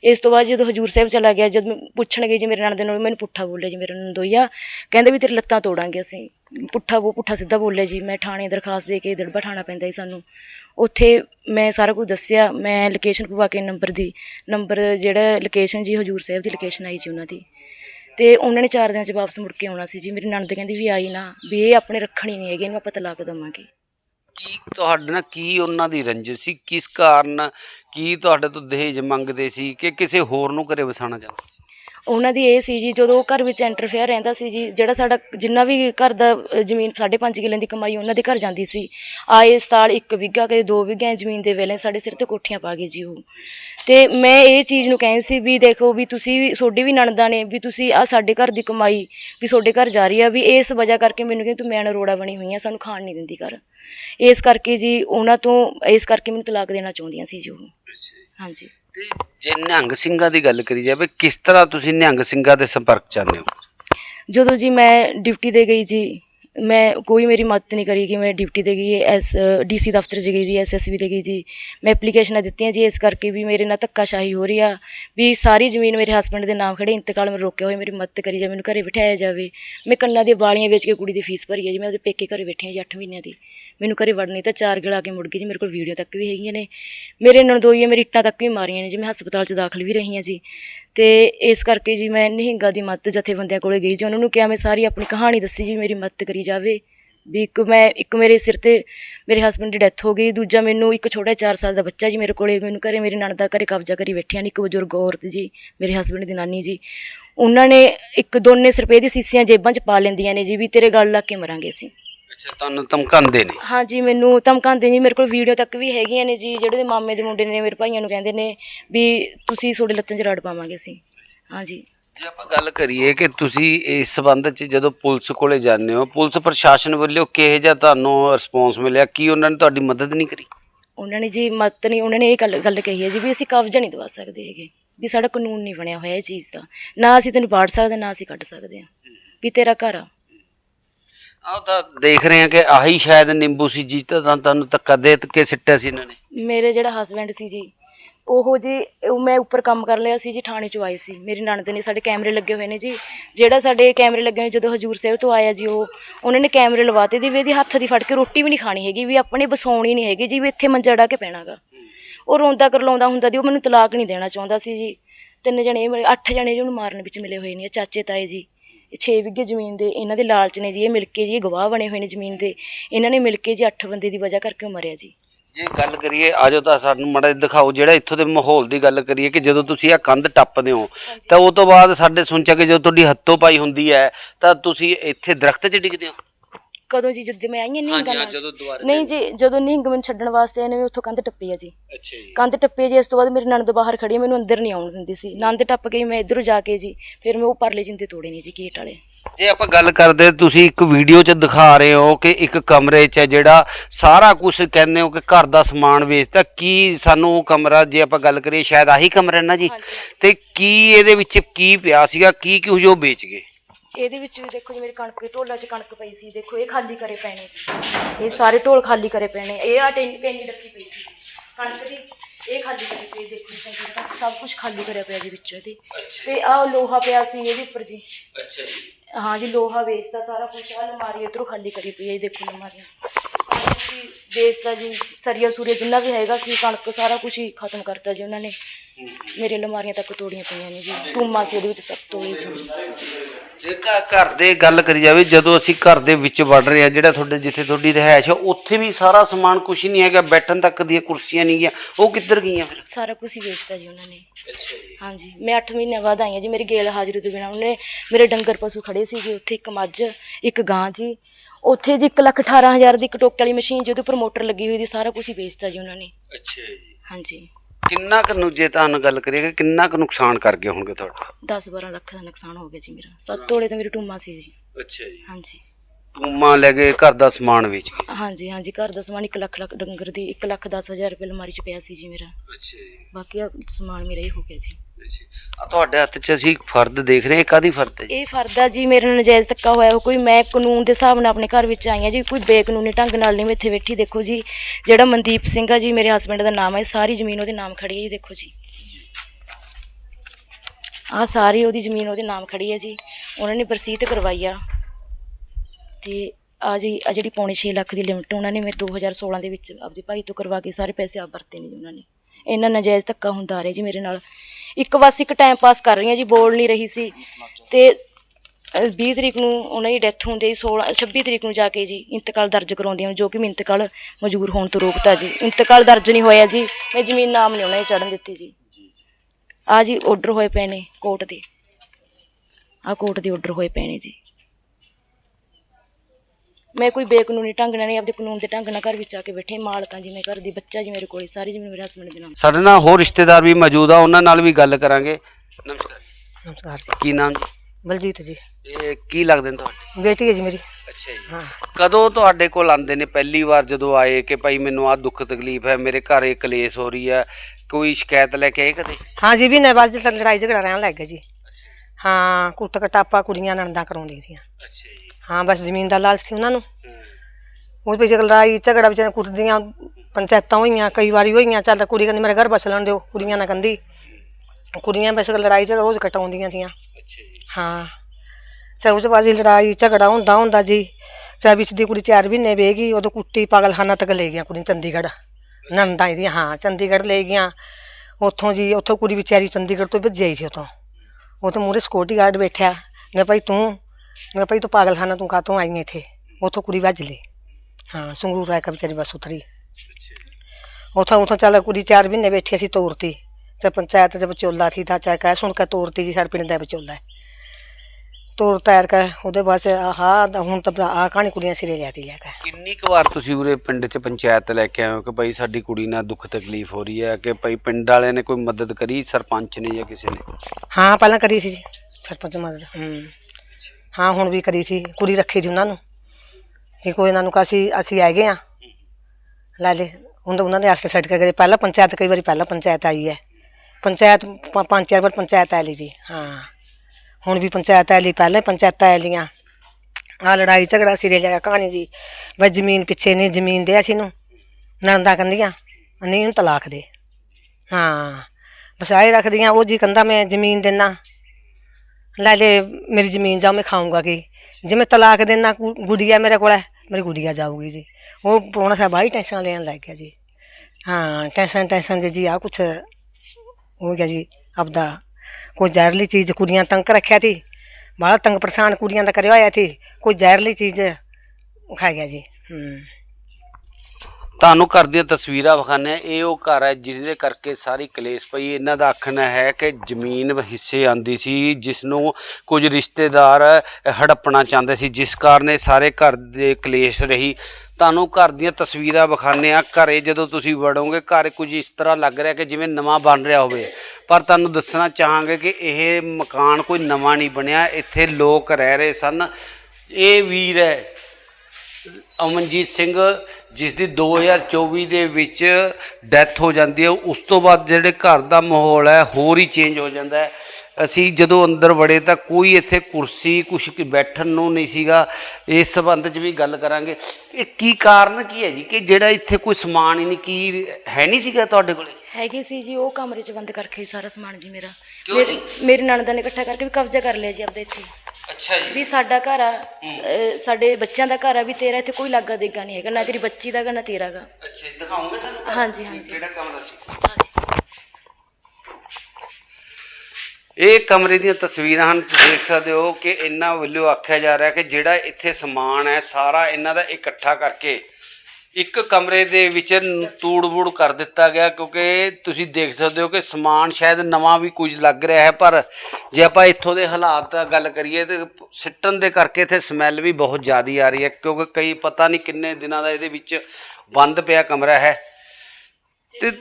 Speaker 3: ਇਸ ਤੋਂ ਬਾਅਦ ਜਦੋਂ ਹਜੂਰ ਸਾਹਿਬ ਚਲਾ ਗਿਆ, ਜਦ ਮੈਂ ਪੁੱਛਣ ਗਈ ਜੀ ਮੇਰੇ ਨਾਲ ਦੇ ਨਾਲ, ਮੈਨੂੰ ਪੁੱਠਾ ਬੋਲਿਆ ਜੀ ਮੇਰੇ ਨਾਲ, ਦੋਈਆ, ਕਹਿੰਦੇ ਵੀ ਤੇਰੇ ਲੱਤਾਂ ਤੋੜਾਂਗੇ ਅਸੀਂ। ਪੁੱਠਾ ਉਹ ਪੁੱਠਾ ਸਿੱਧਾ ਬੋਲਿਆ ਜੀ, ਮੈਂ ਥਾਣੇ ਦਰਖਾਸਤ ਦੇ ਕੇ ਦੜਬਾ ਠਾਣਾ ਪੈਂਦਾ ਸੀ ਸਾਨੂੰ। ਉੱਥੇ ਮੈਂ ਸਾਰਾ ਕੁਝ ਦੱਸਿਆ, ਮੈਂ ਲੋਕੇਸ਼ਨ ਪਵਾ ਕੇ ਨੰਬਰ ਦੀ, ਨੰਬਰ ਜਿਹੜਾ ਲੋਕੇਸ਼ਨ ਜੀ ਹਜੂਰ ਸਾਹਿਬ ਦੀ ਲੋਕੇਸ਼ਨ ਆਈ ਜੀ ਉਹਨਾਂ ਦੀ। ਤੇ ਉਹਨਾਂ ਨੇ ਚਾਰ ਦਿਨਾਂ ਚ ਵਾਪਸ ਮੁੜ ਕੇ ਆਉਣਾ ਸੀ ਜੀ। ਮੇਰੀ ਨਣਦ ਕਹਿੰਦੀ ਵੀ ਆਈ ਨਾ, ਵੀ ਇਹ ਆਪਣੇ ਰੱਖਣੀ ਨਹੀਂ ਹੈਗੇ, ਇਹਨੂੰ ਆਪਾਂ ਤਲਾਕ ਦੇਵਾਂਗੇ।
Speaker 2: ਕੀ ਤੁਹਾਡੇ ਨਾਲ ਕੀ ਉਹਨਾਂ ਦੀ ਰੰਜਿਸ਼ ਸੀ? ਕਿਸ ਕਾਰਨ, ਕੀ ਤੁਹਾਡੇ ਤੋਂ ਦਹੇਜ ਮੰਗਦੇ ਸੀ? ਕਿ ਕਿਸੇ ਹੋਰ ਨੂੰ ਘਰੇ ਵਸਾਉਣਾ ਚਾਹੁੰਦੇ ਸੀ?
Speaker 3: ਉਹਨਾਂ ਦੀ ਇਹ ਸੀ ਜੀ ਜਦੋਂ ਉਹ ਘਰ ਵਿੱਚ ਇੰਟਰਫੇਅਰ ਰਹਿੰਦਾ ਸੀ ਜੀ ਜਿਹੜਾ ਸਾਡਾ ਜਿੰਨਾ ਵੀ ਘਰ ਦਾ ਅ, ਜ਼ਮੀਨ 5.5 ਕਿੱਲੇ ਦੀ ਕਮਾਈ ਉਹਨਾਂ ਦੇ ਘਰ ਜਾਂਦੀ ਸੀ। ਆਏ ਸਾਲ ਇੱਕ ਵਿਗਾ ਕਦੇ ਦੋ ਵਿਗਾ ਜ਼ਮੀਨ ਦੇ ਵੇਲੇ ਸਾਡੇ ਸਿਰ ਤੇ ਕੋਠੀਆਂ ਪਾ ਗਏ ਜੀ ਉਹ। ਤੇ ਮੈਂ ਇਹ ਚੀਜ਼ ਨੂੰ ਕਹਿੰਦੀ ਸੀ ਵੀ ਦੇਖੋ ਵੀ ਤੁਸੀਂ ਵੀ ਤੁਹਾਡੀ ਵੀ ਨਣਦਾਂ ਨੇ ਵੀ ਤੁਸੀਂ ਆ ਸਾਡੇ ਘਰ ਦੀ ਕਮਾਈ ਵੀ ਤੁਹਾਡੇ ਘਰ ਜਾ ਰਹੀ ਆ ਵੀ ਇਸ ਵਜ੍ਹਾ ਕਰਕੇ ਮੈਨੂੰ ਕਹਿੰਦੀ ਤੂੰ ਮੈਨ ਰੋੜਾ ਬਣੀ ਹੋਈ ਆ ਸਾਨੂੰ ਖਾਣ ਨਹੀਂ ਦਿੰਦੀ ਘਰ। ਇਸ ਕਰਕੇ ਜੀ ਉਹਨਾਂ ਤੋਂ ਇਸ ਕਰਕੇ ਮੈਨੂੰ ਤਲਾਕ ਦੇਣਾ ਚਾਹੁੰਦੀਆਂ ਸੀ ਜੀ ਉਹ। ਹਾਂਜੀ।
Speaker 2: ਤੇ ਜੇ ਨਿਹੰਗ ਸਿੰਘਾਂ ਦੀ ਗੱਲ ਕਰੀ ਜਾਵੇ, ਕਿਸ ਤਰ੍ਹਾਂ ਤੁਸੀਂ ਨਿਹੰਗ ਸਿੰਘਾਂ ਦੇ ਸੰਪਰਕ ਚ ਆਉਂਦੇ ਹੋ?
Speaker 3: ਜਦੋਂ ਜੀ ਮੈਂ ਡਿਊਟੀ ਤੇ ਗਈ ਜੀ, ਮੈਂ ਕੋਈ ਮੇਰੀ ਮਦਦ ਨਹੀਂ ਕਰੀ ਕਿ ਮੈਂ ਡਿਊਟੀ ਤੇ ਗਈ, ਐਸ, ਡੀਸੀ ਦਫ਼ਤਰ 'ਚ ਗਈ ਜੀ ਐਸਐਸਬੀ ਤੇ ਗਈ ਜੀ। ਮੈਂ ਐਪਲੀਕੇਸ਼ਨਾਂ ਦਿੱਤੀਆਂ ਜੀ, ਇਸ ਕਰਕੇ ਵੀ ਮੇਰੇ ਨਾਲ ਧੱਕਾਸ਼ਾਹੀ ਹੋ ਰਹੀ ਆ, ਵੀ ਸਾਰੀ ਜ਼ਮੀਨ ਮੇਰੇ ਹਸਬੰਡ ਦੇ ਨਾਮ ਖੜੇ, ਇੰਤਕਾਲ ਮੈਂ ਰੋਕਿਆ ਹੋਇਆ, ਮੇਰੀ ਮਦਦ ਕਰੀ ਜਾਵੇ, ਮੈਨੂੰ ਘਰੇ ਬਿਠਾਇਆ ਜਾਵੇ। ਮੈਂ ਕੰਨਾਂ ਦੀਆਂ ਬਾਲੀਆਂ ਵੇਚ ਕੇ ਕੁੜੀ ਦੀ ਫੀਸ ਭਰੀ ਹੈ ਜੀ, ਮੈਂ ਉਹਦੇ ਪੇਕੇ ਘਰੇ ਬੈਠੀ ਹਾਂ ਜੀ 8 ਮਹੀਨਿਆਂ ਦੀ। ਮੈਨੂੰ ਘਰੇ ਵੜਨੀ ਤਾਂ ਚਾਰ ਗਿਲਾ ਕੇ ਮੁੜ ਗਈ ਜੀ, ਮੇਰੇ ਕੋਲ ਵੀਡੀਓ ਤੱਕ ਵੀ ਹੈਗੀਆਂ ਨੇ। ਮੇਰੇ ਨਣਦੋਈਏ ਮੇਰੀ ਇੱਟਾਂ ਤੱਕ ਵੀ ਮਾਰੀਆਂ ਨੇ ਜੀ, ਮੈਂ ਹਸਪਤਾਲ 'ਚ ਦਾਖਲ ਵੀ ਰਹੀ ਹਾਂ ਜੀ। ਤੇ ਇਸ ਕਰਕੇ ਜੀ ਮੈਂ ਨਿਹੰਗਾ ਦੀ ਮਦਦ ਜਥੇਬੰਦੀਆਂ ਕੋਲੇ ਗਈ ਜੀ, ਉਹਨਾਂ ਨੂੰ ਕਿਹਾ ਮੈਂ ਸਾਰੀ ਆਪਣੀ ਕਹਾਣੀ ਦੱਸੀ ਜੀ, ਮੇਰੀ ਮਦਦ ਕਰੀ ਜਾਵੇ। ਵੀ ਇੱਕ ਮੈਂ, ਇੱਕ ਮੇਰੇ ਸਿਰ ਤੇ ਮੇਰੇ ਹਸਬੰਡ ਦੀ ਡੈਥ ਹੋ ਗਈ, ਦੂਜਾ ਮੈਨੂੰ ਇੱਕ ਛੋਟਾ 4 ਸਾਲ ਦਾ ਬੱਚਾ ਜੀ ਮੇਰੇ ਕੋਲੇ, ਮੈਨੂੰ ਘਰੇ, ਮੇਰੇ ਨਣ ਦਾ ਘਰੇ ਕਬਜ਼ਾ ਕਰੀ ਬੈਠੀਆਂ ਨੇ ਇੱਕ ਬਜ਼ੁਰਗ ਔਰਤ ਜੀ, ਮੇਰੇ ਹਸਬੰਡ ਦੀ ਨਾਨੀ ਜੀ। ਉਹਨਾਂ ਨੇ ਇੱਕ ਦੋਨੇ ਸਰਪੇ ਦੀ ਸੀਸੀਆਂ ਜੇਬਾਂ 'ਚ ਪਾ ਲੈਂਦੀਆਂ ਨੇ ਜੀ, ਵੀ ਤੇਰੇ ਗੱਲ ਲੱਗ ਕੇ ਮਰਾਂਗੇ ਅਸੀਂ।
Speaker 2: ਅੱਛਾ ਤੁਹਾਨੂੰ ਧਮਕਾਉਂਦੇ ਨੇ?
Speaker 3: ਹਾਂਜੀ ਮੈਨੂੰ ਧਮਕਾਉਂਦੇ ਜੀ ਮੇਰੇ ਕੋਲ ਵੀਡੀਓ ਤੱਕ ਵੀ ਹੈਗੀਆਂ ਨੇ ਜੀ ਜਿਹੜੇ ਮਾਮੇ ਦੇ ਮੁੰਡੇ ਨੇ ਮੇਰੇ ਭਾਈਆਂ ਨੂੰ ਕਹਿੰਦੇ ਨੇ ਵੀ ਤੁਸੀਂ ਤੁਹਾਡੇ ਲੱਤਾਂ 'ਚ ਰੜ ਪਾਵਾਂਗੇ ਅਸੀਂ। ਹਾਂਜੀ।
Speaker 2: ਜੇ ਆਪਾਂ ਗੱਲ ਕਰੀਏ ਕਿ ਤੁਸੀਂ ਇਸ ਸਬੰਧ 'ਚ ਜਦੋਂ ਪੁਲਿਸ ਕੋਲੇ ਜਾਂਦੇ ਹੋ ਪੁਲਿਸ ਪ੍ਰਸ਼ਾਸਨ ਵੱਲੋਂ ਕਿਹੋ ਜਿਹਾ ਤੁਹਾਨੂੰ ਰਿਸਪੌਂਸ ਮਿਲਿਆ? ਕੀ ਉਹਨਾਂ ਨੇ ਤੁਹਾਡੀ ਮਦਦ ਨਹੀਂ ਕਰੀ?
Speaker 3: ਉਹਨਾਂ ਨੇ ਜੀ ਮਤ ਨਹੀਂ ਉਹਨਾਂ ਨੇ ਇਹ ਗੱਲ ਗੱਲ ਕਹੀ ਹੈ ਜੀ ਵੀ ਅਸੀਂ ਕਬਜ਼ਾ ਨਹੀਂ ਦਵਾ ਸਕਦੇ ਹੈਗੇ ਵੀ ਸਾਡਾ ਕਾਨੂੰਨ ਨਹੀਂ ਬਣਿਆ ਹੋਇਆ ਇਹ ਚੀਜ਼ ਦਾ। ਨਾ ਅਸੀਂ ਤੈਨੂੰ ਪਾੜ ਸਕਦੇ ਨਾ ਅਸੀਂ ਕੱਢ ਸਕਦੇ ਹਾਂ ਵੀ ਤੇਰਾ ਘਰ ਆ।
Speaker 2: ਆਹ ਤਾਂ ਦੇਖ ਰਹੇ ਹਾਂ ਕਿ ਆਹੀ ਸ਼ਾਇਦ ਨਿੰਬੂ ਸੀ ਜੀ, ਤਾਂ ਤੁਹਾਨੂੰ ਧੱਕਾ ਦੇ ਕੇ ਸਿੱਟਿਆ ਸੀ ਇਹਨਾਂ ਨੇ।
Speaker 3: ਮੇਰੇ ਜਿਹੜਾ ਹਸਬੈਂਡ ਸੀ ਜੀ, ਉਹ ਜੀ, ਉਹ ਮੈਂ ਉੱਪਰ ਕੰਮ ਕਰ ਲਿਆ ਸੀ ਜੀ, ਥਾਣੇ ਚੋਂ ਆਏ ਸੀ। ਮੇਰੀ ਨਣਦ ਨੇ ਸਾਡੇ ਕੈਮਰੇ ਲੱਗੇ ਹੋਏ ਨੇ ਜੀ। ਜਿਹੜਾ ਸਾਡੇ ਕੈਮਰੇ ਲੱਗੇ ਨੇ, ਜਦੋਂ ਹਜੂਰ ਸਾਹਿਬ ਤੋਂ ਆਇਆ ਜੀ ਉਹ, ਉਹਨਾਂ ਨੇ ਕੈਮਰੇ ਲਵਾਤੇ ਦੀ ਵੀ ਇਹਦੀ ਹੱਥ ਦੀ ਫੜ ਕੇ ਰੋਟੀ ਵੀ ਨਹੀਂ ਖਾਣੀ ਹੈਗੀ, ਵੀ ਆਪਣੇ ਬਸਾਉਣੀ ਨਹੀਂ ਹੈਗੀ ਜੀ, ਵੀ ਇੱਥੇ ਮੰਜਾ ਡਾ ਕੇ ਪੈਣਾਗਾ। ਉਹ ਰੋਂਦਾ ਕਰਲਾਉਂਦਾ ਹੁੰਦਾ ਦੀ ਉਹ ਮੈਨੂੰ ਤਲਾਕ ਨਹੀਂ ਦੇਣਾ ਚਾਹੁੰਦਾ ਸੀ ਜੀ। ਤਿੰਨ ਜਣੇ ਮੇਰੇ ਅੱਠ ਜਣੇ ਜੀ ਉਹਨੂੰ ਮਾਰਨ ਵਿੱਚ ਮਿਲੇ ਹੋਏ ਨੇ, ਚਾਚੇ ਤਾਏ ਜੀ। 6 ਵਿਗੇ ਜ਼ਮੀਨ ਦੇ ਇਹਨਾਂ ਦੇ ਲਾਲਚ ਨੇ ਜੀ, ਇਹ ਮਿਲ ਕੇ ਜੀ, ਇਹ ਗਵਾਹ ਬਣੇ ਹੋਏ ਨੇ ਜ਼ਮੀਨ ਦੇ। ਇਹਨਾਂ ਨੇ ਮਿਲ ਕੇ ਜੀ ਅੱਠ ਬੰਦੇ ਦੀ ਵਜ੍ਹਾ ਕਰਕੇ ਉਹ ਮਰਿਆ ਜੀ।
Speaker 2: ਜੇ ਗੱਲ ਕਰੀਏ, ਆਜੋ ਤਾਂ ਸਾਨੂੰ ਮੜਾ ਦਿਖਾਓ, ਜਿਹੜਾ ਇੱਥੋਂ ਦੇ ਮਾਹੌਲ ਦੀ ਗੱਲ ਕਰੀਏ ਕਿ ਜਦੋਂ ਤੁਸੀਂ ਆ ਕੰਧ ਟੱਪਦੇ ਹੋ, ਤਾਂ ਉਹ ਤੋਂ ਬਾਅਦ ਸਾਡੇ ਸੁਣਚਾ ਕਿ ਜਦੋਂ ਤੁਹਾਡੀ ਹੱਥੋਂ ਪਾਈ ਹੁੰਦੀ ਹੈ, ਤਾਂ ਤੁਸੀਂ ਇੱਥੇ ਦਰਖਤ 'ਚ ਡਿੱਗਦੇ ਹੋ?
Speaker 3: ਕਦੋਂ ਜੀ ਜਿੱਦੇ ਮੈਂ ਆਈ ਹਾਂ ਨਿਹੰਗਾਂ ਨਾਲ।
Speaker 2: ਜਦੋਂ ਦੁਬਾਰਾ
Speaker 3: ਨਹੀਂ ਜੀ ਜਦੋਂ ਨਿਹੰਗ ਮੈਨੂੰ ਛੱਡਣ ਵਾਸਤੇ ਇਹਨੇ ਵੀ ਉੱਥੋਂ ਕੰਧ ਟੱਪੀ ਆ ਜੀ।
Speaker 2: ਅੱਛਾ ਜੀ।
Speaker 3: ਕੰਧ ਟੱਪੀ ਆ ਜੀ ਇਸ ਤੋਂ ਬਾਅਦ ਮੇਰੀ ਨਣਦ ਬਾਹਰ ਖੜੀ ਆ, ਮੈਨੂੰ ਅੰਦਰ ਨਹੀਂ ਆਉਣ ਦਿੰਦੀ ਸੀ। ਨੰਦ ਟੱਪ ਕੇ ਮੈਂ ਇੱਧਰੋਂ ਜਾ ਕੇ ਜੀ ਫਿਰ ਮੈਂ ਉਹ ਪਰਲੇ ਜਿੰਦੇ ਤੋੜੇ ਨੇ ਜੀ ਗੇਟ ਵਾਲੇ।
Speaker 2: ਜੇ ਆਪਾਂ ਗੱਲ ਕਰਦੇ ਤੁਸੀਂ ਇੱਕ ਵੀਡੀਓ 'ਚ ਦਿਖਾ ਰਹੇ ਹੋ ਕਿ ਇੱਕ ਕਮਰੇ 'ਚ ਹੈ ਜਿਹੜਾ ਸਾਰਾ ਕੁਝ ਕਹਿੰਦੇ ਹੋ ਕਿ ਘਰ ਦਾ ਸਮਾਨ ਵੇਚਦਾ ਕੀ ਸਾਨੂੰ ਉਹ ਕਮਰਾ ਜੇ ਆਪਾਂ ਗੱਲ ਕਰੀਏ ਸ਼ਾਇਦ ਆਹੀ ਕਮਰਾ ਨਾ ਜੀ? ਤੇ ਕੀ ਇਹਦੇ ਵਿੱਚ ਕੀ ਪਿਆ ਸੀਗਾ ਕੀ ਕੁਝ ਜੋ ਵੇਚ ਗਏ?
Speaker 3: ਇਹਦੇ ਵਿੱਚ ਵੀ ਦੇਖੋ ਜੀ ਮੇਰੇ ਕਣਕ ਦੇ ਢੋਲਾਂ 'ਚ ਕਣਕ ਪਈ ਸੀ ਦੇਖੋ ਇਹ ਖਾਲੀ ਕਰੇ ਪਏ ਨੇ ਜੀ ਇਹ ਸਾਰੇ ਢੋਲ ਖਾਲੀ ਕਰੇ ਪਏ ਨੇ ਇਹ ਆ ਕੈਨੀ ਰੱਖੀ ਪਈ ਸੀ। ਕਣਕ ਦੀ ਇਹ ਖਾਲੀ ਕਰੀ ਪਈ ਦੇਖੋ ਜੀ ਚੰਗੀ ਤਰ੍ਹਾਂ ਸਭ ਕੁਝ ਖਾਲੀ ਕਰਿਆ ਪਿਆ ਜੀ ਵਿੱਚੋਂ ਇਹਦੇ। ਤੇ ਆਹ ਲੋਹਾ ਪਿਆ ਸੀ ਇਹਦੇ ਉੱਪਰ ਜੀ।
Speaker 2: ਅੱਛਾ ਜੀ।
Speaker 3: ਹਾਂ ਜੀ ਲੋਹਾ ਵੇਚਦਾ ਸਾਰਾ ਕੁਝ ਆ ਅਲਮਾਰੀ ਇਧਰੋਂ ਖਾਲੀ ਕਰੀ ਪਈ ਹੈ ਦੇਖੋ ਜੀ ਵੇਚਦਾ ਜੀ ਸਰੀਆ ਸੂਰੀਆ ਜਿੰਨਾ ਵੀ ਹੈਗਾ ਸੀ ਕਣਕ ਸਾਰਾ ਕੁਝ ਹੀ ਖਤਮ ਕਰਤਾ ਜੀ ਉਹਨਾਂ ਨੇ। ਮੇਰੇ ਅਲਮਾਰੀਆਂ ਤੱਕ ਤੋੜੀਆਂ ਪਈਆਂ ਨੇ ਜੀ। ਟੂਮਾ ਸੀ ਉਹਦੇ ਵਿੱਚ ਸਭ ਤੋੜੇ ਜੀ
Speaker 2: ਜੇ ਘ- ਘਰ ਦੇ ਗੱਲ ਕਰੀ ਜਾਵੇ ਜਦੋਂ ਅਸੀਂ ਘਰ ਦੇ ਵਿੱਚ ਵੜ ਰਹੇ ਆ ਜਿਹੜਾ ਤੁਹਾਡੇ ਜਿੱਥੇ ਤੁਹਾਡੀ ਰਿਹਾਇਸ਼ ਆ ਉੱਥੇ ਵੀ ਸਾਰਾ ਸਮਾਨ ਕੁਝ ਨਹੀਂ ਹੈਗਾ ਬੈਠਣ ਤੱਕ ਦੀਆਂ ਕੁਰਸੀਆਂ ਨਹੀਂ ਗਿਆ ਉਹ ਕਿੱਧਰ ਗਈਆਂ ਫਿਰ?
Speaker 3: ਸਾਰਾ ਕੁਝ ਹੀ ਵੇਚਤਾ ਜੀ ਉਹਨਾਂ ਨੇ।
Speaker 2: ਅੱਛਾ ਜੀ।
Speaker 3: ਹਾਂਜੀ। ਮੈਂ 8 ਮਹੀਨੇ ਬਾਅਦ ਆਈ ਹਾਂ ਜੀ ਮੇਰੀ ਗੇਲ ਹਾਜ਼ਰੀ ਤੋਂ ਬਿਨਾਂ। ਉਹਨੇ ਮੇਰੇ ਡੰਗਰ ਪਸ਼ੂ ਖੜੇ ਸੀ ਜੀ ਉੱਥੇ ਇੱਕ ਮੱਝ ਇੱਕ ਗਾਂ ਜੀ। ਉੱਥੇ ਜੀ 1 ਲੱਖ 18 ਹਜ਼ਾਰ ਦੀ ਇੱਕ ਟੋਕੇ ਵਾਲੀ ਮਸ਼ੀਨ ਜਿਹਦੇ ਉੱਪਰ ਮੋਟਰ ਲੱਗੀ ਹੋਈ ਸੀ ਸਾਰਾ ਕੁਝ ਹੀ ਵੇਚਤਾ ਜੀ ਉਹਨਾਂ ਨੇ।
Speaker 2: ਅੱਛਾ ਜੀ।
Speaker 3: ਹਾਂਜੀ।
Speaker 2: ਕਿੰਨਾ ਕੁ ਨੂੰ ਜੇ ਤੁਹਾਨੂੰ ਗੱਲ ਕਰੀਏ ਕਿੰਨਾ ਕੁ ਨੁਕਸਾਨ ਕਰ ਗਏ ਹੋਣਗੇ ਤੁਹਾਡਾ?
Speaker 3: 10 12 ਲੱਖ ਦਾ ਨੁਕਸਾਨ ਹੋ ਗਿਆ ਜੀ ਮੇਰਾ। ਸੱਤ ਤੋਲੇ ਤਾਂ ਮੇਰੀ ਟੂਮਾ ਸੀ ਜੀ।
Speaker 2: ਅੱਛਾ ਜੀ।
Speaker 3: ਹਾਂਜੀ।
Speaker 2: ਟੂਮਾ ਲੈ ਗਏ ਘਰ ਦਾ ਸਮਾਨ ਵੇਚ ਕੇ?
Speaker 3: ਹਾਂਜੀ ਹਾਂਜੀ ਘਰ ਦਾ ਸਮਾਨ 1 ਲੱਖ ਲੱਖ ਡੰਗਰ ਦੀ 1 ਲੱਖ 10 ਹਜ਼ਾਰ ਰੁਪਏ ਅਲਮਾਰੀ 'ਚ ਪਿਆ ਸੀ ਜੀ ਮੇਰਾ।
Speaker 2: ਅੱਛਾ ਜੀ।
Speaker 3: ਬਾਕੀ ਸਮਾਨ ਮੇਰਾ ਹੀ ਹੋ ਗਿਆ ਜੀ।
Speaker 2: ਆ ਤੁਹਾਡੇ ਹੱਥ 'ਚ ਅਸੀਂ ਫਰਦ ਦੇਖ ਰਹੇ ਹਾਂ ਕਾਦੀ ਫਰਦ ਹੈ ਜੀ?
Speaker 3: ਇਹ ਫਰਦਾ ਜੀ, ਮੇਰੇ ਨਾਲ ਨਜਾਇਜ਼ ਧੱਕਾ ਹੋਇਆ ਕੋਈ ਮੈਂ ਕਾਨੂੰਨ ਦੇ ਹਿਸਾਬ ਨਾਲ ਆਪਣੇ ਘਰ ਵਿੱਚ ਆਈ ਹਾਂ ਜੀ, ਕੋਈ ਬੇਕਾਨੂੰਨੀ ਢੰਗ ਨਾਲ ਨਹੀਂ ਮੈਂ ਇੱਥੇ ਬੈਠੀ, ਦੇਖੋ ਜੀ। ਜਿਹੜਾ ਮਨਦੀਪ ਸਿੰਘ ਆ ਜੀ, ਮੇਰੇ ਹਸਬੰਡ ਦਾ ਨਾਮ ਹੈ, ਸਾਰੀ ਜ਼ਮੀਨ ਉਹਦੇ ਨਾਮ ਖੜੀ ਹੈ ਜੀ, ਦੇਖੋ ਜੀ। ਆਹ ਸਾਰੀ ਉਹਦੀ ਜ਼ਮੀਨ ਉਹਦੇ ਨਾਮ ਖੜੀ ਹੈ ਜੀ। ਉਹਨਾਂ ਨੇ ਬਰਸੀਤ ਕਰਵਾਈ ਆ। ਤੇ ਆ ਜੀ ਆ ਜਿਹੜੀ ਪੌਣੇ 6 ਲੱਖ ਦੀ ਲਿਮਟ ਉਹਨਾਂ ਨੇ ਮੇਰੇ 2016 ਦੇ ਵਿੱਚ ਆਪਦੇ ਭਾਈ ਤੋਂ ਕਰਵਾ ਕੇ ਸਾਰੇ ਪੈਸੇ ਆਪ ਵਰਤੇ ਨੇ ਜੀ ਉਹਨਾਂ ਨੇ। ਇੰਨਾ ਨਜਾਇਜ਼ ਧੱਕਾ ਹੁੰਦਾ ਰਿਹਾ ਜੀ ਮੇਰੇ ਨਾਲ। ਇੱਕ ਬਸ ਇੱਕ ਟਾਈਮ ਪਾਸ ਕਰ ਰਹੀ ਹਾਂ ਜੀ ਬੋਲ ਨਹੀਂ ਰਹੀ ਸੀ। ਤੇ ਅਹ 20 ਤਰੀਕ ਨੂੰ ਉਹਨਾਂ ਦੀ ਡੈਥ ਹੁੰਦੀ ਹੈ 16 26 ਤਰੀਕ ਨੂੰ ਜਾ ਕੇ ਜੀ ਇੰਤਕਾਲ ਦਰਜ ਕਰਾਉਂਦੀਆਂ ਨੇ, ਜੋ ਕਿ ਮੈਂ ਇੰਤਕਾਲ ਮਜਬੂਰ ਹੋਣ ਤੋਂ ਰੋਕਤਾ ਜੀ। ਇੰਤਕਾਲ ਦਰਜ ਨਹੀਂ ਹੋਇਆ ਜੀ ਮੈਂ ਜ਼ਮੀਨ ਨਾਮ ਨਹੀਂ ਉਹਨਾਂ ਨੇ ਚੜਨ ਦਿੱਤੀ ਜੀ। ਆ ਜੀ। ਆਰਡਰ ਹੋਏ ਪਏ ਨੇ ਕੋਰਟ ਦੇ। ਆ ਕੋਰਟ ਦੇ ਆਰਡਰ ਹੋਏ ਪਏ ਨੇ ਜੀ। ਮੈਂ ਕੋਈ ਬੇਕਾਨੂੰਨੀ ਢੰਗ ਨਾਲ ਨਹੀਂ ਆਪਦੇ ਕਾਨੂੰਨ ਦੇ ਢੰਗ ਨਾਲ ਘਰ ਵਿੱਚ ਆ ਕੇ ਬੈਠੇ ਮਾਲਕਾਂ ਜੀ ਮੈਂ ਘਰ ਦੀ ਬੱਚਾ ਜੀ ਮੇਰੇ ਕੋਲੇ ਸਾਰੀ ਜ਼ਮੀਨ ਮੇਰੇ ਹਸਬੰਡ ਦੇ ਨਾਮ
Speaker 2: ਸਾਡੇ ਨਾਲ ਹੋਰ ਰਿਸ਼ਤੇਦਾਰ ਵੀ ਮੌਜੂਦ ਆ ਉਹਨਾਂ ਨਾਲ ਵੀ ਗੱਲ ਕਰਾਂਗੇ। ਨਮਸਕਾਰ
Speaker 1: ਨਮਸਕਾਰ ਜੀ।
Speaker 2: ਕੀ ਨਾਮ ਜੀ?
Speaker 1: ਬਲਜੀਤ ਜੀ।
Speaker 2: ਇਹ ਕੀ ਲੱਗਦੇ ਨੇ ਤੁਹਾਡੇ?
Speaker 1: ਬੇਟੀ ਹੈ ਜੀ ਮੇਰੀ।
Speaker 2: ਅੱਛਾ ਜੀ।
Speaker 1: ਹਾਂ।
Speaker 2: ਕਦੋਂ ਤੁਹਾਡੇ ਕੋਲ ਆਉਂਦੇ ਨੇ ਪਹਿਲੀ ਵਾਰ ਜਦੋਂ ਆਏ ਕਿ ਭਾਈ ਮੈਨੂੰ ਆਹ ਦੁੱਖ ਤਕਲੀਫ ਹੈ ਮੇਰੇ ਘਰ ਇਹ ਕਲੇਸ਼ ਹੋ ਰਹੀ ਹੈ ਕੋਈ ਸ਼ਿਕਾਇਤ ਲੈ ਕੇ ਆਏ ਕਦੇ?
Speaker 1: ਹਾਂ ਜੀ ਵੀ ਨੇ ਚ ਲੜਾਈ ਝਗੜਾ ਰਹਿਣ ਲੱਗ ਗਿਆ ਜੀ। ਹਾਂ ਕੁੱਟ ਕਟਾਪਾ ਕੁੜੀਆਂ ਨਣਦਾਂ ਕਰਾਉਂਦੀ ਦੀਆਂ
Speaker 2: ਅੱਛਾ ਜੀ।
Speaker 1: ਹਾਂ ਬਸ ਜ਼ਮੀਨ ਦਾ ਲਾਲਚ ਸੀ ਉਹਨਾਂ ਨੂੰ। ਉਹ ਪਿੱਛੇ ਲੜਾਈ ਝਗੜਾ ਵਿਚਾਰੇ ਕੁੱਟਦੀਆਂ ਪੰਚਾਇਤਾਂ ਹੋਈਆਂ ਕਈ ਵਾਰੀ ਹੋਈਆਂ ਚੱਲ ਕੁੜੀ ਕਹਿੰਦੀ ਮੇਰਾ ਘਰ ਬਸ ਲੈਣ ਦਿਓ। ਕੁੜੀਆਂ ਨਾ ਕੰਦੀ ਕੁੜੀਆਂ ਬਸ ਲੜਾਈ ਝਗੜਾ ਰੋਜ਼ ਕਟਾਉਂਦੀਆਂ ਥੀਆਂ।
Speaker 2: ਅੱਛਾ ਜੀ।
Speaker 1: ਹਾਂ। ਚਾਹੇ ਉਸ ਬਾਜੀ ਲੜਾਈ ਝਗੜਾ ਹੁੰਦਾ ਹੁੰਦਾ ਜੀ। ਚਾਹੇ ਵਿੱਚ ਦੀ ਕੁੜੀ ਚਾਰ ਮਹੀਨੇ ਬਹਿ ਉਦੋਂ ਕੁੱਟੀ ਪਾਗਲਖਾਨਾ ਤੱਕ ਲੈ ਗਿਆ ਕੁੜੀ ਚੰਡੀਗੜ੍ਹ। ਨੰਦਾਂ ਇਹਦੀਆਂ ਹਾਂ ਚੰਡੀਗੜ੍ਹ ਲੈ ਗਈਆਂ। ਉੱਥੋਂ ਜੀ ਉੱਥੋਂ ਕੁੜੀ ਵਿਚਾਰੀ ਚੰਡੀਗੜ੍ਹ ਤੋਂ ਭੱਜੀ ਆਈ ਸੀ ਉੱਥੋਂ। ਉਹ ਤਾਂ ਮੂਰੇ ਸਿਕਿਉਰਟੀ ਗਾਰਡ ਬੈਠਿਆ। ਮੈਂ ਭਾਈ ਤੂੰ ਮੈਂ ਭਾਈ ਤੂੰ ਪਾਗਲਖਾਨਾ ਤੂੰ ਕਾਤੋਂ ਆਈ ਹੈ ਇੱਥੇ? ਉੱਥੋਂ ਕੁੜੀ ਭੱਜ ਲਈ ਹਾਂ ਸੰਗਰੂਰ ਰਾਇ ਕਾ ਵਿਚਾਰੀ ਬਸ ਉਤਰੀ। ਉੱਥੋਂ ਉੱਥੋਂ ਚੱਲ ਕੁੜੀ ਚਾਰ ਮਹੀਨੇ ਬੈਠੀ ਅਸੀਂ ਤੋਰਤੀ। ਚਾਹੇ ਪੰਚਾਇਤ ਚ ਵਿਚੋਲਾ ਸੀ ਤਾਂ ਚਾਹੇ ਕਹਿ ਸੁਣ ਕੇ ਤੋਰਤੀ ਜੀ ਸਾਡੇ ਪਿੰਡ ਦਾ ਵਿਚੋਲਾ ਤੋਰ ਤੈਰ ਕੇ ਉਹਦੇ ਬਾਅਦ 'ਚ ਆਹ ਹੁਣ ਤਾਂ ਆਹ ਕਹਾਣੀ ਕੁੜੀਆਂ ਸਿਰੇ ਲਿਆਤੀ ਲੈ ਕੇ।
Speaker 2: ਕਿੰਨੀ ਕੁ ਵਾਰ ਤੁਸੀਂ ਉਰੇ ਪਿੰਡ 'ਚ ਪੰਚਾਇਤ ਲੈ ਕੇ ਆਏ ਹੋ ਕਿ ਭਾਈ ਸਾਡੀ ਕੁੜੀ ਨਾਲ ਦੁੱਖ ਤਕਲੀਫ ਹੋ ਰਹੀ ਹੈ ਕਿ ਭਾਈ ਪਿੰਡ ਵਾਲਿਆਂ ਨੇ ਕੋਈ ਮਦਦ ਕਰੀ ਸਰਪੰਚ ਨੇ ਜਾਂ ਕਿਸੇ ਨੇ?
Speaker 1: ਹਾਂ ਪਹਿਲਾਂ ਕਰੀ ਸੀ ਜੀ। ਸਰਪੰਚ ਮਦਦ ਹੂੰ। ਹਾਂ, ਹੁਣ ਵੀ ਕਰੀ ਸੀ, ਕੁੜੀ ਰੱਖੀ ਸੀ ਉਹਨਾਂ ਨੂੰ। ਜੇ ਕੋਈ ਇਹਨਾਂ ਨੂੰ ਕਹਾ ਅਸੀਂ ਅਸੀਂ ਆਏ ਗਏ ਆ ਲੈ ਲੈ ਹੁਣ ਤਾਂ ਉਹਨਾਂ ਦੇ ਆਸਤੇ ਛੱਡ ਕੇ ਗਏ ਪਹਿਲਾਂ ਪੰਚਾਇਤ, ਕਈ ਵਾਰੀ ਪਹਿਲਾਂ ਪੰਚਾਇਤ ਆਈ ਹੈ। ਪੰਚਾਇਤ, ਪ- ਪੰਜ, ਚਾਰ ਵਾਰ ਪੰਚਾਇਤ ਆ ਲਈ ਜੀ, ਹਾਂ। ਹੁਣ ਵੀ ਪੰਚਾਇਤ ਆ ਲਈ, ਪਹਿਲਾਂ ਪੰਚਾਇਤਾਂ ਆ ਲੀਆਂ ਆ ਲੜਾਈ, ਝਗੜਾ, ਸਿਰੇ ਲਿਆ ਕਹਾਣੀ ਜੀ। ਬਈ ਜ਼ਮੀਨ ਪਿੱਛੇ ਨਹੀਂ, ਜ਼ਮੀਨ ਦੇ ਅਸੀਂ ਨੂੰ। ਨਣਦਾ ਕੰਦੀਆਂ ਨਹੀਂ ਨੂੰ ਤਲਾਕ ਦੇ। ਹਾਂ। ਬਸਾਏ ਰੱਖਦੀਆਂ, ਉਹ ਜੀ ਕਹਿੰਦਾ ਮੈਂ ਜ਼ਮੀਨ ਦੇਣਾ ਲੈ ਲੈ ਮੇਰੀ ਜ਼ਮੀਨ ਜਾਓ, ਮੈਂ ਖਾਊਂਗਾ ਕੀ? ਜੇ ਮੈਂ ਤਲਾਕ ਦੇਣਾ ਗੁੜੀਆ ਮੇਰੇ ਕੋਲ ਹੈ, ਮੇਰੀ ਗੁੜੀਆ ਜਾਊਗੀ ਜੀ। ਉਹ ਪਰੋਣਾ ਸਾਹਿਬ ਬਾਈ ਟੈਨਸ਼ਨ ਲੈਣ ਲੱਗ ਗਿਆ ਜੀ। ਹਾਂ, ਟੈਨਸ਼ਨ ਟੈਨਸ਼ਨ ਜੀ ਜੀ ਆ ਕੁਛ ਹੋ ਗਿਆ ਜੀ, ਆਪਦਾ ਕੋਈ ਜ਼ਹਿਰਲੀ ਚੀਜ਼ ਕੁੜੀਆਂ ਤੰਗ ਰੱਖਿਆ ਸੀ ਬੜਾ ਤੰਗ ਪਰੇਸ਼ਾਨ ਕੁੜੀਆਂ ਦਾ ਕਰਿਆ ਹੋਇਆ ਸੀ ਕੋਈ ਜ਼ਹਿਰਲੀ ਚੀਜ਼ ਖਾ ਗਿਆ ਜੀ। ਹੂੰ।
Speaker 2: ਤੁਹਾਨੂੰ ਘਰ ਦੀਆਂ ਤਸਵੀਰਾਂ ਵਿਖਾਣੇ ਇਹ ਉਹ ਘਰ ਹੈ ਜਿਹਦੇ ਕਰਕੇ ਸਾਰੀ ਕਲੇਸ਼ ਪਈ। ਇਹਨਾਂ ਦਾ ਆਖਣਾ ਹੈ ਕਿ ਜ਼ਮੀਨ ਹਿੱਸੇ ਆਂਦੀ ਸੀ ਜਿਸ ਨੂੰ ਕੁਝ ਰਿਸ਼ਤੇਦਾਰ ਹੜੱਪਣਾ ਚਾਹੁੰਦੇ ਸੀ, ਜਿਸ ਕਾਰਨ ਇਹ ਸਾਰੇ ਘਰ ਦੇ ਕਲੇਸ਼ ਰਹੀ। ਤੁਹਾਨੂੰ ਘਰ ਦੀਆਂ ਤਸਵੀਰਾਂ ਵਿਖਾਣੇ ਆ ਘਰੇ ਜਦੋਂ ਤੁਸੀਂ ਵੜੋਗੇ, ਘਰ ਕੁਝ ਇਸ ਤਰ੍ਹਾਂ ਲੱਗ ਰਿਹਾ ਕਿ ਜਿਵੇਂ ਨਵਾਂ ਬਣ ਰਿਹਾ ਹੋਵੇ। ਪਰ ਤੁਹਾਨੂੰ ਦੱਸਣਾ ਚਾਹਾਂਗੇ ਕਿ ਇਹ ਮਕਾਨ ਕੋਈ ਨਵਾਂ ਨਹੀਂ ਬਣਿਆ। ਇੱਥੇ ਲੋਕ ਰਹਿ ਰਹੇ ਸਨ। ਇਹ ਵੀਰ ਹੈ ਅਮਨਜੀਤ ਸਿੰਘ ਜਿਸ ਦੀ 2024 ਦੇ ਵਿੱਚ ਡੈਥ ਹੋ ਜਾਂਦੀ ਹੈ। ਉਸ ਤੋਂ ਬਾਅਦ ਜਿਹੜੇ ਘਰ ਦਾ ਮਾਹੌਲ ਹੈ ਹੋਰ ਹੀ ਚੇਂਜ ਹੋ ਜਾਂਦਾ ਹੈ। ਅਸੀਂ ਜਦੋਂ ਅੰਦਰ ਵੜੇ ਤਾਂ ਕੋਈ ਇੱਥੇ ਕੁਰਸੀ ਕੁਛ ਬੈਠਣ ਨੂੰ ਨਹੀਂ ਸੀਗਾ। ਇਸ ਸੰਬੰਧ 'ਚ ਵੀ ਗੱਲ ਕਰਾਂਗੇ। ਇਹ ਕੀ ਕਾਰਨ ਕੀ ਹੈ ਜੀ? ਕਿ ਜਿਹੜਾ ਇੱਥੇ ਕੋਈ ਸਮਾਨ ਹੀ ਨਹੀਂ ਕੀ ਹੈ ਨਹੀਂ ਸੀਗਾ ਤੁਹਾਡੇ ਕੋਲੇ?
Speaker 3: ਹੈਗੇ ਸੀ ਜੀ ਉਹ ਕਮਰੇ 'ਚ ਬੰਦ ਕਰਕੇ ਸਾਰਾ ਸਮਾਨ ਜੀ ਮੇਰਾ। ਮੇਰੀ- ਮੇਰੀ ਨਣਦਾਂ ਨੇ ਇਕੱਠਾ ਕਰਕੇ ਵੀ ਕਬਜ਼ਾ ਕਰ ਲਿਆ ਜੀ ਆਪਦਾ ਇੱਥੇ।
Speaker 2: ਅੱਛਾ ਜੀ।
Speaker 3: ਵੀ ਸਾਡਾ ਘਰ ਆ ਅਹ ਸਾਡੇ ਬੱਚਿਆਂ ਦਾ ਘਰ ਆ ਵੀ ਤੇਰਾ ਇੱਥੇ ਕੋਈ ਲਾਗਾ ਦੇਗਾ ਨਹੀਂ ਹੈਗਾ ਨਾ ਤੇਰੀ ਬੱਚੀ ਦਾ ਗਾ ਨਾ ਤੇਰਾ ਗਾ
Speaker 2: ਅੱਛਾ ਜੀ, ਦਿਖਾਓਗੇ ਸਾਨੂੰ ਘਰ?
Speaker 3: ਹਾਂਜੀ, ਹਾਂਜੀ।
Speaker 2: ਕਿਹੜਾ ਕਮਰਾ ਸੀ? ਇਹ ਕਮਰੇ ਦੀਆਂ ਤਸਵੀਰਾਂ ਹਨ ਤੁਸੀਂ ਦੇਖ ਸਕਦੇ ਹੋ ਕਿ ਇਹਨਾਂ ਵੱਲੋਂ ਆਖਿਆ ਜਾ ਰਿਹਾ ਕਿ ਜਿਹੜਾ ਇੱਥੇ ਸਮਾਨ ਹੈ ਸਾਰਾ ਇਹਨਾਂ ਦਾ ਇਕੱਠਾ ਕਰਕੇ ਇੱਕ ਕਮਰੇ ਦੇ ਵਿੱਚ ਤੂੜ-ਬੂੜ ਕਰ ਦਿੱਤਾ ਗਿਆ ਕਿਉਂਕਿ ਤੁਸੀਂ ਦੇਖ ਸਕਦੇ ਹੋ ਕਿ ਸਮਾਨ ਸ਼ਾਇਦ ਨਵਾਂ ਵੀ ਕੁਝ ਲੱਗ ਰਿਹਾ ਹੈ ਪਰ ਜੇ ਆਪਾਂ ਇੱਥੋਂ ਦੇ ਹਾਲਾਤ ਦਾ ਗੱਲ ਕਰੀਏ ਤੇ ਸਿੱਟਣ ਦੇ ਕਰਕੇ ਇੱਥੇ ਸਮੈਲ ਵੀ ਬਹੁਤ ਜ਼ਿਆਦੀ ਆ ਰਹੀ ਹੈ ਕਿਉਂਕਿ ਕਈ ਪਤਾ ਨਹੀਂ ਕਿੰਨੇ ਦਿਨਾਂ ਦਾ ਇਹਦੇ ਵਿੱਚ ਬੰਦ ਪਿਆ ਕਮਰਾ ਹੈ। ਤੇ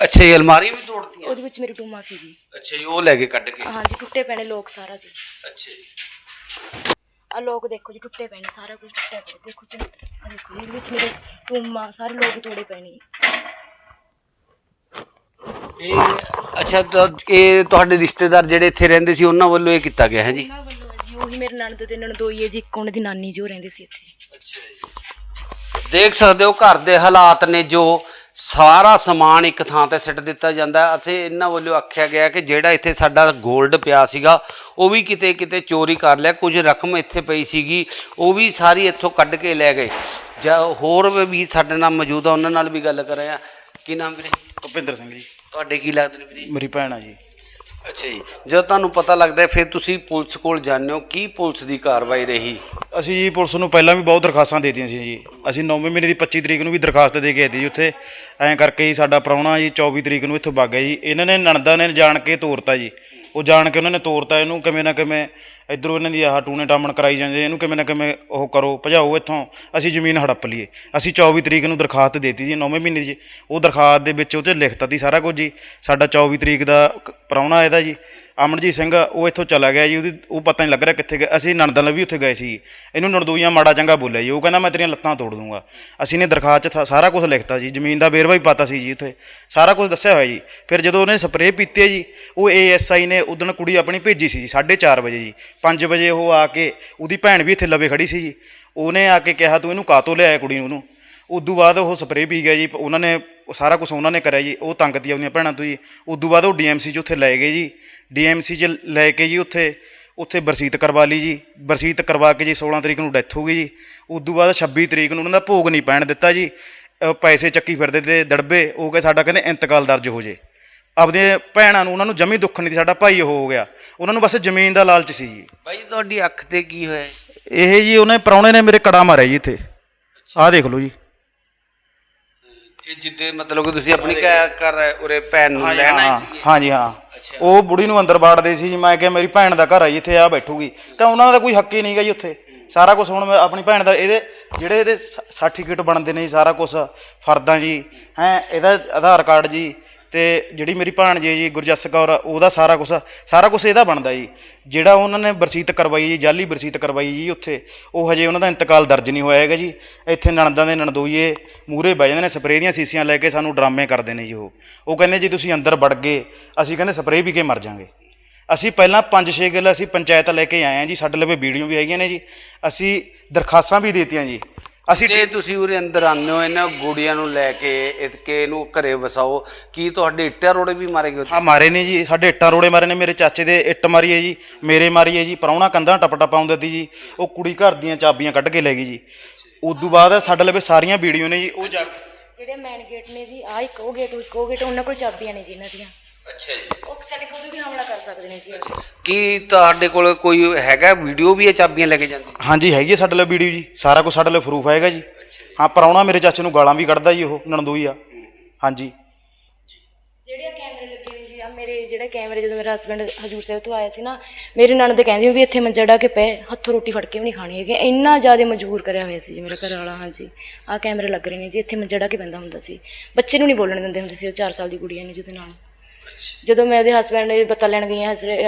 Speaker 2: ਅੱਛਾ ਇਹ ਅਲਮਾਰੀ ਵੀ ਤੋੜਤੀ
Speaker 3: ਉਹਦੇ ਵਿੱਚ ਮੇਰੀ ਟੂਮਾ ਸੀ ਜੀ
Speaker 2: ਅੱਛਾ ਜੀ ਉਹ ਲੈ ਕੇ ਕੱਢ ਕੇ?
Speaker 3: ਹਾਂਜੀ ਟੁੱਟੇ ਪੈਣੇ ਲੋਕ ਸਾਰਾ ਜੀ।
Speaker 2: ਅੱਛਾ ਜੀ।
Speaker 3: ਆ ਲੋਕ ਦੇਖੋ ਜੀ ਟੁੱਟੇ ਪੈਣੇ ਸਾਰਾ ਕੁਝ ਟੁੱਟਿਆ ਪਿਆ। ਦੇਖੋ ਜੀ ਆ ਦੇਖੋ ਇਹਦੇ ਵਿੱਚ ਮੇਰੇ ਟੂਮਾ ਸਾਰੇ ਲੋਕ ਤੋੜੇ ਪੈਣੇ
Speaker 2: ਇਹ ਅੱਛਾ ਤਾਂ ਇਹ ਤੁਹਾਡੇ ਰਿਸ਼ਤੇਦਾਰ ਜਿਹੜੇ ਇੱਥੇ ਰਹਿੰਦੇ ਸੀ ਉਹਨਾਂ ਵੱਲੋਂ ਇਹ ਕੀਤਾ ਗਿਆ ਹੈ ਜੀ?
Speaker 3: ਉਹਨਾਂ ਵੱਲੋਂ ਹੈ ਜੀ ਉਹੀ ਮੇਰੇ ਨਣਦ ਦੇ ਨਣਦੋਈ ਹੈ ਜੀ ਇੱਕ ਉਹਨਾਂ ਦੀ ਨਾਨੀ ਜੋ ਰਹਿੰਦੇ ਸੀ ਇੱਥੇ।
Speaker 2: ਅੱਛਾ ਜੀ। ਦੇਖ ਸਕਦੇ ਹੋ ਘਰ ਦੇ ਹਾਲਾਤ ਨੇ ਜੋ ਸਾਰਾ ਸਮਾਨ ਇੱਕ ਥਾਂ ਤੇ ਸਿੱਟ ਦਿੱਤਾ ਜਾਂਦਾ ਅਤੇ ਇਹਨਾਂ ਵੱਲੋਂ ਆਖਿਆ ਗਿਆ ਕਿ ਜਿਹੜਾ ਇੱਥੇ ਸਾਡਾ 골ਡ ਪਿਆ ਸੀਗਾ ਉਹ ਵੀ ਕਿਤੇ ਕਿਤੇ ਚੋਰੀ ਕਰ ਲਿਆ। ਕੁਝ ਰਕਮ ਇੱਥੇ ਪਈ ਸੀਗੀ ਉਹ ਵੀ ਸਾਰੀ ਇੱਥੋਂ ਕੱਢ ਕੇ ਲੈ ਗਏ। ਜਾਂ ਹੋਰ ਵੀ ਸਾਡੇ ਨਾਲ ਮੌਜੂਦ ਆ ਉਹਨਾਂ ਨਾਲ ਵੀ ਗੱਲ ਕਰ ਰਹੇ ਆ। ਕੀ ਨਾਮ ਵੀਰੇ?
Speaker 4: ਭੁਪਿੰਦਰ ਸਿੰਘ ਜੀ।
Speaker 2: ਤੁਹਾਡੇ ਕੀ ਲੱਗਦੇ ਨੇ ਵੀਰੇ?
Speaker 4: ਮੇਰੀ ਭੈਣ ਆ ਜੀ।
Speaker 2: ਅੱਛਾ ਜੀ ਜਦੋਂ ਤੁਹਾਨੂੰ ਪਤਾ ਲੱਗਦਾ ਹੈ, ਫਿਰ ਤੁਸੀਂ ਪੁਲਿਸ ਕੋਲ ਜਾਂਦੇ ਹੋ ਕੀ ਪੁਲਿਸ ਦੀ ਕਾਰਵਾਈ ਰਹੀ?
Speaker 4: ਅਸੀਂ ਜੀ ਪੁਲਿਸ ਨੂੰ ਪਹਿਲਾਂ ਵੀ ਬਹੁਤ ਦਰਖਾਸਤਾਂ ਦੇ ਦਿੱਤੀਆਂ ਸੀ ਜੀ। ਅਸੀਂ 9ਵੇਂ ਮਹੀਨੇ ਦੀ 25 ਤਰੀਕ ਨੂੰ ਵੀ ਦਰਖਾਸਤ ਦੇ ਕੇ ਆਏ ਸੀ ਜੀ ਉੱਥੇ। ਐਂ ਕਰਕੇ ਜੀ ਸਾਡਾ ਪ੍ਰਾਹੁਣਾ ਜੀ 24 ਤਰੀਕ ਨੂੰ ਇੱਥੋਂ ਵਗ ਗਿਆ ਜੀ। ਇਹਨਾਂ ਨੇ ਨਣਦਾਂ ਨੇ ਜਾਣ ਕੇ ਤੋਰਤਾ ਜੀ। ਉਹ ਜਾਣ ਕੇ ਉਹਨਾਂ ਨੇ ਤੋਰਤਾ ਇਹਨੂੰ ਕਿਵੇਂ ਨਾ ਕਿਵੇਂ ਇਧਰੋਂ ਇਹਨਾਂ ਦੀ ਆਹ ਟੂਣੇ ਟਾਮਣ ਕਰਾਈ ਜਾਂਦੇ ਇਹਨੂੰ ਕਿਵੇਂ ਨਾ ਕਿਵੇਂ ਉਹ ਕਰੋ, ਭਜਾਓ ਇੱਥੋਂ। ਅਸੀਂ ਜ਼ਮੀਨ ਹੜੱਪ ਲਈਏ। ਅਸੀਂ 24 ਤਰੀਕ ਨੂੰ ਦਰਖਾਸਤ ਦੇਤੀ ਜੀ 9ਵੇਂ ਮਹੀਨੇ ਦੀ ਉਹ ਦਰਖਾਸਤ ਦੇ ਵਿੱਚ ਉਹ 'ਚ ਲਿਖਤਾ ਸੀ ਸਾਰਾ ਕੁਝ ਜੀ। ਸਾਡਾ 24 ਤਰੀਕ ਦਾ ਕ- ਪ੍ਰਾਹੁਣਾ ਇਹਦਾ ਜੀ। ਅਮਨਜੀਤ ਸਿੰਘ, ਉਹ ਇੱਥੋਂ ਚਲਾ ਗਿਆ ਜੀ, ਉਹਦੀ ਉਹ ਪਤਾ ਨਹੀਂ ਲੱਗ ਰਿਹਾ ਕਿੱਥੇ ਗਿਆ। ਅਸੀਂ ਨਣਦਨ ਵੀ ਉੱਥੇ ਗਏ ਸੀ। ਇਹਨੂੰ ਨਣਦੂਈਆਂ ਮਾੜਾ ਚੰਗਾ ਬੋਲਿਆ ਜੀ। ਉਹ ਕਹਿੰਦਾ, ਮੈਂ ਤੇਰੀਆਂ ਲੱਤਾਂ ਤੋੜ ਦੂੰਗਾ। ਅਸੀਂ ਨੇ ਦਰਖਾਸਤ 'ਚ ਥਾ- ਸਾਰਾ ਕੁਝ ਲਿਖਤਾ ਜੀ। ਜ਼ਮੀਨ ਦਾ ਵੇਰਵਾ ਵੀ ਪਤਾ ਸੀ ਜੀ ਉੱਥੇ। ਸਾਰਾ ਕੁਝ ਦੱਸਿਆ ਹੋਇਆ ਜੀ। ਫਿਰ ਜਦੋਂ ਉਹਨੇ ਸਪਰੇਅ ਪੀਤੀ ਹੈ ਜੀ, ਉਹ ਏਐਸਆਈ ਨੇ ਉਦਣ ਕੁੜੀ ਆਪਣੀ ਭੇਜੀ ਸੀ ਜੀ 4:30 ਵਜੇ ਜੀ। 5 ਵਜੇ ਉਹ ਆ ਕੇ ਉਹਦੀ ਭੈਣ ਵੀ ਇੱਥੇ ਲਵੇ ਖੜੀ ਸੀ ਜੀ। ਉਹਨੇ ਆ ਕੇ ਕਿਹਾ, ਤੂੰ ਇਹਨੂੰ ਕਾਤੋਂ ਲਿਆਇਆ ਕੁੜੀ ਨੂੰ? ਉਹਨੂੰ। ਉਦੋਂ ਬਾਅਦ ਉਹ ਸਪਰੇਅ ਪੀ ਗਿਆ ਜੀ ਉਹਨਾਂ ਨੇ ਸਾਰਾ ਕੁਝ ਉਹਨਾਂ ਨੇ ਕਰਿਆ ਜੀ ਉਹ ਤੰਗਤੀ ਆਪਣੀਆਂ ਭੈਣਾਂ ਤੋਂ ਜੀ। ਉਦੋਂ ਬਾਅਦ ਉਹ ਡੀਐਮਸੀ 'ਚ ਉੱਥੇ ਲੈ ਗਏ ਜੀ। ਡੀਐਮਸੀ 'ਚ ਲੈ ਕੇ ਜੀ ਉੱਥੇ ਉੱਥੇ ਬਰਸੀਤ ਕਰਵਾ ਲਈ ਜੀ। ਬਰਸੀਤ ਕਰਵਾ ਕੇ ਜੀ 16 ਤਰੀਕ ਨੂੰ ਡੈਥ ਹੋ ਗਈ ਜੀ। ਉਦੋਂ ਬਾਅਦ 26 ਤਰੀਕ ਨੂੰ ਉਹਨਾਂ ਦਾ ਭੋਗ ਨਹੀਂ ਪੈਣ ਦਿੱਤਾ ਜੀ। ਪੈਸੇ ਚੱਕੀ ਫਿਰਦੇ ਤੇ ਦੜਬੇ ਉਹ ਕਿ ਸਾਡਾ ਕਹਿੰਦੇ ਇੰਤਕਾਲ ਦਰਜ ਹੋ ਜੇ। ਆਪਦੇ ਭੈਣਾਂ ਨੂੰ ਉਹਨਾਂ ਨੂੰ ਜਮੀ ਦੁੱਖ ਨਹੀਂ ਸੀ ਸਾਡਾ ਭਾਈ ਉਹ ਹੋ ਗਿਆ। ਉਹਨਾਂ ਨੂੰ ਬਸ ਜ਼ਮੀਨ ਦਾ ਲਾਲਚ ਸੀ ਜੀ।
Speaker 2: ਬਾਈ ਤੁਹਾਡੀ ਅੱਖ ਤੇ ਕੀ ਹੋਇਆ?
Speaker 4: ਇਹ ਜੀ ਉਹਨੇ ਪ੍ਰਾਹੁਣੇ ਨੇ ਮੇਰੇ ਕੜਾ ਮਾਰਿਆ ਜੀ ਇੱਥੇ। ਆਹ ਦੇਖ ਲਓ ਜੀ।
Speaker 2: ਇਹ ਜਿੱਦੇ ਮਤਲਬ ਕਿ ਤੁਸੀਂ ਆਪਣੀ ਕਹਿ ਕਰ ਰਹੇ ਉਰੇ ਭੈਣ ਨੂੰ ਲੈਣਾ
Speaker 4: ਹਾਂ ਹਾਂਜੀ ਹਾਂ।
Speaker 2: ਅੱਛਾ।
Speaker 4: ਉਹ ਬੁੜੀ ਨੂੰ ਅੰਦਰ ਬਾੜਦੇ ਸੀ ਜੀ। ਮੈਂ ਕਿਹਾ ਮੇਰੀ ਭੈਣ ਦਾ ਘਰ ਆ ਜੀ ਇੱਥੇ ਆ ਬੈਠੂਗੀ। ਕਿ ਉਹਨਾਂ ਦਾ ਕੋਈ ਹੱਕ ਹੀ ਨਹੀਂਗਾ ਜੀ ਉੱਥੇ। ਸਾਰਾ ਕੁਝ ਹੁਣ ਮੈਂ ਆਪਣੀ ਭੈਣ ਦਾ ਇਹਦੇ ਜਿਹੜੇ ਇਹਦੇ ਸਰਟੀਫਿਕੇਟ ਬਣਦੇ ਨੇ ਜੀ ਸਾਰਾ ਕੁਝ ਫਰਦਾਂ ਜੀ ਹੈ ਇਹਦਾ ਆਧਾਰ ਕਾਰਡ ਜੀ। ਤੇ ਜਿਹੜੀ ਮੇਰੀ ਭਾਣਜੀ ਹੈ ਜੀ, ਗੁਰਜਸ ਕੌਰ ਆ ਉਹਦਾ ਸਾਰਾ ਕੁਝ ਸਾਰਾ ਕੁਝ ਇਹਦਾ ਬਣਦਾ ਜੀ। ਜਿਹੜਾ ਉਹਨਾਂ ਨੇ ਬਰਸੀਤ ਕਰਵਾਈ ਜੀ, ਜਾਲੀ ਬਰਸੀਤ ਕਰਵਾਈ ਜੀ ਉੱਥੇ, ਉਹ ਹਜੇ ਉਹਨਾਂ ਦਾ ਇੰਤਕਾਲ ਦਰਜ ਨਹੀਂ ਹੋਇਆ ਹੈਗਾ ਜੀ। ਇੱਥੇ ਨਣਦਾਂ ਦੇ ਨਣਦੋਈਏ ਮੂਰੇ ਬਹਿ ਜਾਂਦੇ ਨੇ, ਸਪਰੇਅ ਦੀਆਂ ਸੀਸੀਆਂ ਲੈ ਕੇ ਸਾਨੂੰ ਡਰਾਮੇ ਕਰਦੇ ਨੇ ਜੀ ਉਹ। ਉਹ ਕਹਿੰਦੇ ਜੀ, ਤੁਸੀਂ ਅੰਦਰ ਵੜ ਗਏ, ਅਸੀਂ ਕਹਿੰਦੇ ਸਪਰੇਅ ਪੀ ਕੇ ਮਰ ਜਾਾਂਗੇ। ਅਸੀਂ ਪਹਿਲਾਂ 5-6 ਗੱਲ ਅਸੀਂ ਪੰਚਾਇਤ ਲੈ ਕੇ ਆਏ ਹਾਂ ਜੀ, ਸਾਡੇ ਲਵੇ ਵੀਡੀਓ ਵੀ ਹੈਗੀਆਂ ਨੇ ਜੀ। ਅਸੀਂ ਦਰਖਾਸਤਾਂ ਵੀ ਦੇਤੀਆਂ ਜੀ। ਅਸੀਂ
Speaker 2: ਤੇ ਤੁਸੀਂ ਉਰੇ ਅੰਦਰ ਆਉਂਦੇ ਹੋ ਇਹਨਾਂ ਗੁੜੀਆਂ ਨੂੰ ਲੈ ਕੇ ਇਹ ਕਿ ਇਹਨੂੰ ਘਰੇ ਵਸਾਓ ਕੀ ਤੁਹਾਡੇ ਇੱਟਾਂ ਰੋੜੇ ਵੀ ਮਾਰੇ ਗਏ?
Speaker 4: ਹਾਂ ਮਾਰੇ ਨੇ ਜੀ ਸਾਡੇ ਇੱਟਾਂ ਰੋੜੇ ਮਾਰੇ ਨੇ ਮੇਰੇ ਚਾਚੇ ਦੇ ਇੱਟ ਮਾਰੀ ਹੈ ਜੀ ਮੇਰੇ ਮਾਰੀ ਹੈ ਜੀ ਪ੍ਰਾਹੁਣਾ ਕੰਧਾਂ ਟਪ ਟਪ ਆਉਂਦਾ ਸੀ ਜੀ ਉਹ ਕੁੜੀ ਘਰ ਦੀਆਂ ਚਾਬੀਆਂ ਕੱਢ ਕੇ ਲੈ ਗਈ ਜੀ ਉਦੋਂ ਬਾਅਦ ਸਾਡੇ ਲਵੇ ਸਾਰੀਆਂ ਵੀਡੀਓ ਨੇ ਜੀ ਉਹ ਜਾ
Speaker 3: ਜਿਹੜੇ ਮੇਨ ਗੇਟ ਨੇ ਜੀ ਆ ਇੱਕ ਉਹ ਗੇਟ ਇੱਕ ਉਹ ਗੇਟ ਉਹਨਾਂ ਕੋਲ ਚਾਬੀਆਂ ਨੇ ਜੀ ਇਹਨਾਂ ਦੀਆਂ
Speaker 2: ਅੱਛਾ ਜੀ।
Speaker 3: ਉਹ ਸਾਡੇ ਕੋਲ ਵੀ ਹਮਲਾ ਕਰ ਸਕਦੇ ਨੇ ਜੀ ਆ ਕੇ।
Speaker 2: ਤੁਹਾਡੇ ਕੋਲ ਕੋਈ ਹੈਗਾ ਵੀਡੀਓ ਵੀ ਇਹ ਚਾਬੀਆਂ ਲੈ ਕੇ ਜਾਂਦੀ?
Speaker 4: ਹਾਂਜੀ ਹੈਗੀ ਹੈ ਸਾਡੇ ਲਈ ਵੀਡੀਓ ਜੀ। ਸਾਰਾ ਕੁਝ ਸਾਡੇ ਲਈ ਪ੍ਰੂਫ ਹੈਗਾ ਜੀ। ਹਾਂ ਪ੍ਰਾਹੁਣਾ ਮੇਰੇ ਚਾਚੇ ਨੂੰ ਗਾਲਾਂ ਵੀ ਕੱਢਦਾ ਜੀ ਉਹ ਨਣਦੋਈ ਆ। ਹਾਂਜੀ।
Speaker 3: ਜਿਹੜੇ ਆ ਕੈਮਰੇ ਲੱਗੇ ਨੇ ਜੀ ਆ ਮੇਰੇ ਜਿਹੜੇ ਕੈਮਰੇ ਜਦੋਂ ਮੇਰਾ ਹਸਬੰਡ ਹਜੂਰ ਸਾਹਿਬ ਤੋਂ ਆਇਆ ਸੀ ਨਾ ਮੇਰੇ ਨਣਦ ਕਹਿੰਦੀ ਵੀ ਇੱਥੇ ਮੰਜਾ ਡਾ ਕੇ ਪਏ ਹੱਥੋਂ ਰੋਟੀ ਫੜ ਕੇ ਵੀ ਨਹੀਂ ਖਾਣੀ ਹੈਗੀ। ਇੰਨਾ ਜ਼ਿਆਦਾ ਮਜਬੂਰ ਕਰਿਆ ਹੋਇਆ ਸੀ ਜੀ ਮੇਰਾ ਘਰ ਵਾਲਾ ਹਾਂਜੀ। ਆ ਕੈਮਰੇ ਲੱਗ ਰਹੇ ਨੇ ਜੀ ਇੱਥੇ ਮੰਜਾ ਡਾ ਕੇ ਪੈਂਦਾ ਹੁੰਦਾ ਸੀ। ਬੱਚੇ ਨੂੰ ਨਹੀਂ ਬੋਲਣ ਦਿੰਦੇ ਹੁੰਦੇ ਸੀ ਉਹ 4 ਸਾਲ ਦੀ ਕੁੜੀਆਂ ਨੂੰ ਜਿਹਦੇ ਨਾਲ। ਜਦੋਂ ਮੈਂ ਉਹਦੇ ਹਸਬੰਡ ਨੇ ਪਤਾ ਲੈਣ ਗਈ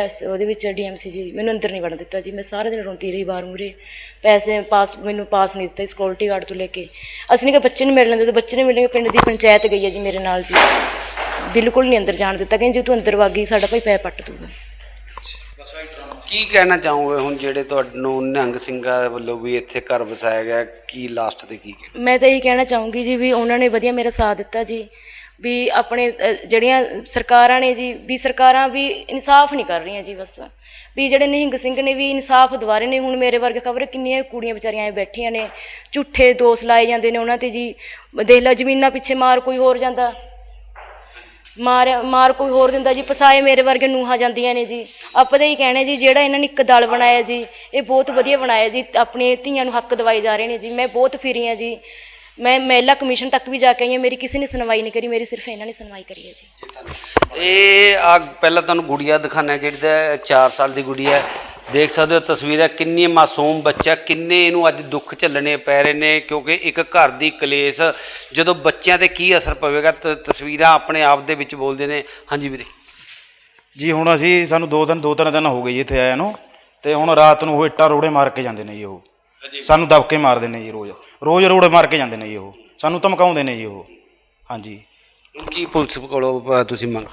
Speaker 3: ਇਸ- ਉਹਦੇ ਵਿੱਚ ਡੀਐਮਸੀ ਜੀ ਮੈਨੂੰ ਅੰਦਰ ਨਹੀਂ ਵੜਨ ਦਿੱਤਾ ਜੀ। ਮੈਂ ਸਾਰਾ ਦਿਨ ਰੋਂਦੀ ਰਹੀ ਬਾਹਰ ਮੂਰੇ ਪੈਸੇ ਪਾਸ ਮੈਨੂੰ ਪਾਸ ਨਹੀਂ ਦਿੱਤਾ ਸਿਕਿਉਰਿਟੀ ਗਾਰਡ ਤੋਂ ਲੈ ਕੇ। ਅਸੀਂ ਨੇ ਕਿ ਬੱਚੇ ਨੂੰ ਮਿਲ ਲੈਂਦੇ ਤੇ ਬੱਚੇ ਨੂੰ ਮਿਲਣਗੇ ਪਿੰਡ ਦੀ ਪੰਚਾਇਤ ਗਈ ਹੈ ਜੀ ਮੇਰੇ ਨਾਲ ਜੀ। ਬਿਲਕੁਲ ਨਹੀਂ ਅੰਦਰ ਜਾਣ ਦਿੱਤਾ ਕਹਿੰਦੇ ਜੇ ਤੂੰ ਅੰਦਰ ਵਗ ਸਾਡਾ ਭਾਈ ਪੈ ਪੱਟ ਦੂਗਾ।
Speaker 2: ਕੀ ਕਹਿਣਾ ਚਾਹੋਗੇ ਹੁਣ ਜਿਹੜੇ ਤੁਹਾਨੂੰ ਨਿਹੰਗ ਸਿੰਘਾਂ ਵੱਲੋਂ ਵੀ ਇੱਥੇ ਘਰ ਵਸਾਇਆ ਗਿਆ ਕੀ ਲਾਸਟ ਤੇ ਕੀ?
Speaker 3: ਮੈਂ ਤਾਂ ਇਹੀ ਕਹਿਣਾ ਚਾਹੂੰਗੀ ਜੀ ਵੀ ਉਹਨਾਂ ਨੇ ਵਧੀਆ ਮੇਰਾ ਸਾਥ ਦਿੱਤਾ ਜੀ। ਵੀ ਆਪਣੇ ਜਿਹੜੀਆਂ ਸਰਕਾਰਾਂ ਨੇ ਜੀ, ਵੀ ਸਰਕਾਰਾਂ ਵੀ ਇਨਸਾਫ ਨਹੀਂ ਕਰ ਰਹੀਆਂ ਜੀ ਬਸ। ਵੀ ਜਿਹੜੇ ਨਿਹੰਗ ਸਿੰਘ ਨੇ ਵੀ ਇਨਸਾਫ ਦੁਆਰੇ ਨੇ, ਹੁਣ ਮੇਰੇ ਵਰਗੇ ਖਬਰ ਕਿੰਨੀਆਂ ਕੁੜੀਆਂ ਵਿਚਾਰੀਆਂ ਐ ਬੈਠੀਆਂ ਨੇ, ਝੂਠੇ ਦੋਸ਼ ਲਾਏ ਜਾਂਦੇ ਨੇ ਉਹਨਾਂ ਤੇ ਜੀ। ਦੇਖ ਲੈ ਜ਼ਮੀਨਾਂ ਪਿੱਛੇ ਮਾਰ ਕੋਈ ਹੋਰ ਜਾਂਦਾ। ਮਾਰ ਮਾਰ ਕੋਈ ਹੋਰ ਦਿੰਦਾ ਜੀ ਪਸਾਏ ਮੇਰੇ ਵਰਗੇ ਨੂਹਾਂ ਜਾਂਦੀਆਂ ਨੇ ਜੀ। ਆਪਾਂ ਤਾਂ ਹੀ ਕਹਿਣਾ ਜੀ, ਜਿਹੜਾ ਇਹਨਾਂ ਨੇ ਇੱਕ ਦਲ ਬਣਾਇਆ ਜੀ, ਇਹ ਬਹੁਤ ਵਧੀਆ ਬਣਾਇਆ ਜੀ, ਆਪਣੇ ਧੀਆਂ ਨੂੰ ਹੱਕ ਦਿਵਾਏ ਜਾ ਰਹੇ ਨੇ ਜੀ। ਮੈਂ ਬਹੁਤ ਫਿਰੀ ਹਾਂ ਜੀ। ਮੈਂ ਮਹਿਲਾ ਕਮਿਸ਼ਨ ਤੱਕ ਵੀ ਜਾ ਕੇ ਆਈ ਹਾਂ ਮੇਰੀ ਕਿਸੇ ਨੇ ਸੁਣਵਾਈ ਨਹੀਂ ਕਰੀ ਮੇਰੀ ਸਿਰਫ ਇਹਨਾਂ ਨੇ ਸੁਣਵਾਈ ਕਰੀ ਹੈ ਜੀ।
Speaker 2: ਇਹ ਆ ਪਹਿਲਾਂ ਤੁਹਾਨੂੰ ਗੁੜੀਆ ਦਿਖਾਣਾ ਜਿਹੜੀ ਦਾ 4 ਸਾਲ ਦੀ ਗੁੜੀਆ ਹੈ। ਦੇਖ ਸਕਦੇ ਹੋ ਤਸਵੀਰਾਂ ਕਿੰਨੀ ਮਾਸੂਮ ਬੱਚਾ ਕਿੰਨੇ ਇਹਨੂੰ ਅੱਜ ਦੁੱਖ ਝੱਲਣੇ ਪੈ ਰਹੇ ਨੇ ਕਿਉਂਕਿ ਇੱਕ ਘਰ ਦੀ ਕਲੇਸ਼ ਜਦੋਂ ਬੱਚਿਆਂ ਤੇ ਕੀ ਅਸਰ ਪਵੇਗਾ ਤ- ਤਸਵੀਰਾਂ ਆਪਣੇ ਆਪ ਦੇ ਵਿੱਚ ਬੋਲਦੇ ਨੇ। ਹਾਂਜੀ ਵੀਰੇ।
Speaker 4: ਜੀ ਹੁਣ ਅਸੀਂ ਸਾਨੂੰ ਦੋ ਦਿਨ ਦੋ ਤਿੰਨ ਦਿਨ ਹੋ ਗਏ ਜੀ ਇੱਥੇ ਆਇਆ ਨੂੰ ਤੇ ਹੁਣ ਰਾਤ ਨੂੰ ਉਹ ਇੱਟਾਂ ਰੋੜੇ ਮਾਰ ਕੇ ਜਾਂਦੇ ਨੇ ਜੀ ਉਹ। ਸਾਨੂੰ ਦਬਕੇ ਮਾਰਦੇ ਨੇ ਜੀ ਰੋਜ਼। ਰੋਜ਼ ਰੋੜੇ ਮਾਰ ਕੇ ਜਾਂਦੇ ਨੇ ਜੀ ਉਹ। ਸਾਨੂੰ ਧਮਕਾਉਂਦੇ ਨੇ ਜੀ ਉਹ। ਹਾਂਜੀ।
Speaker 2: ਹੁਣ ਕੀ ਪੁਲਿਸ ਕੋਲੋਂ ਤੁਸੀਂ ਮੰਗ?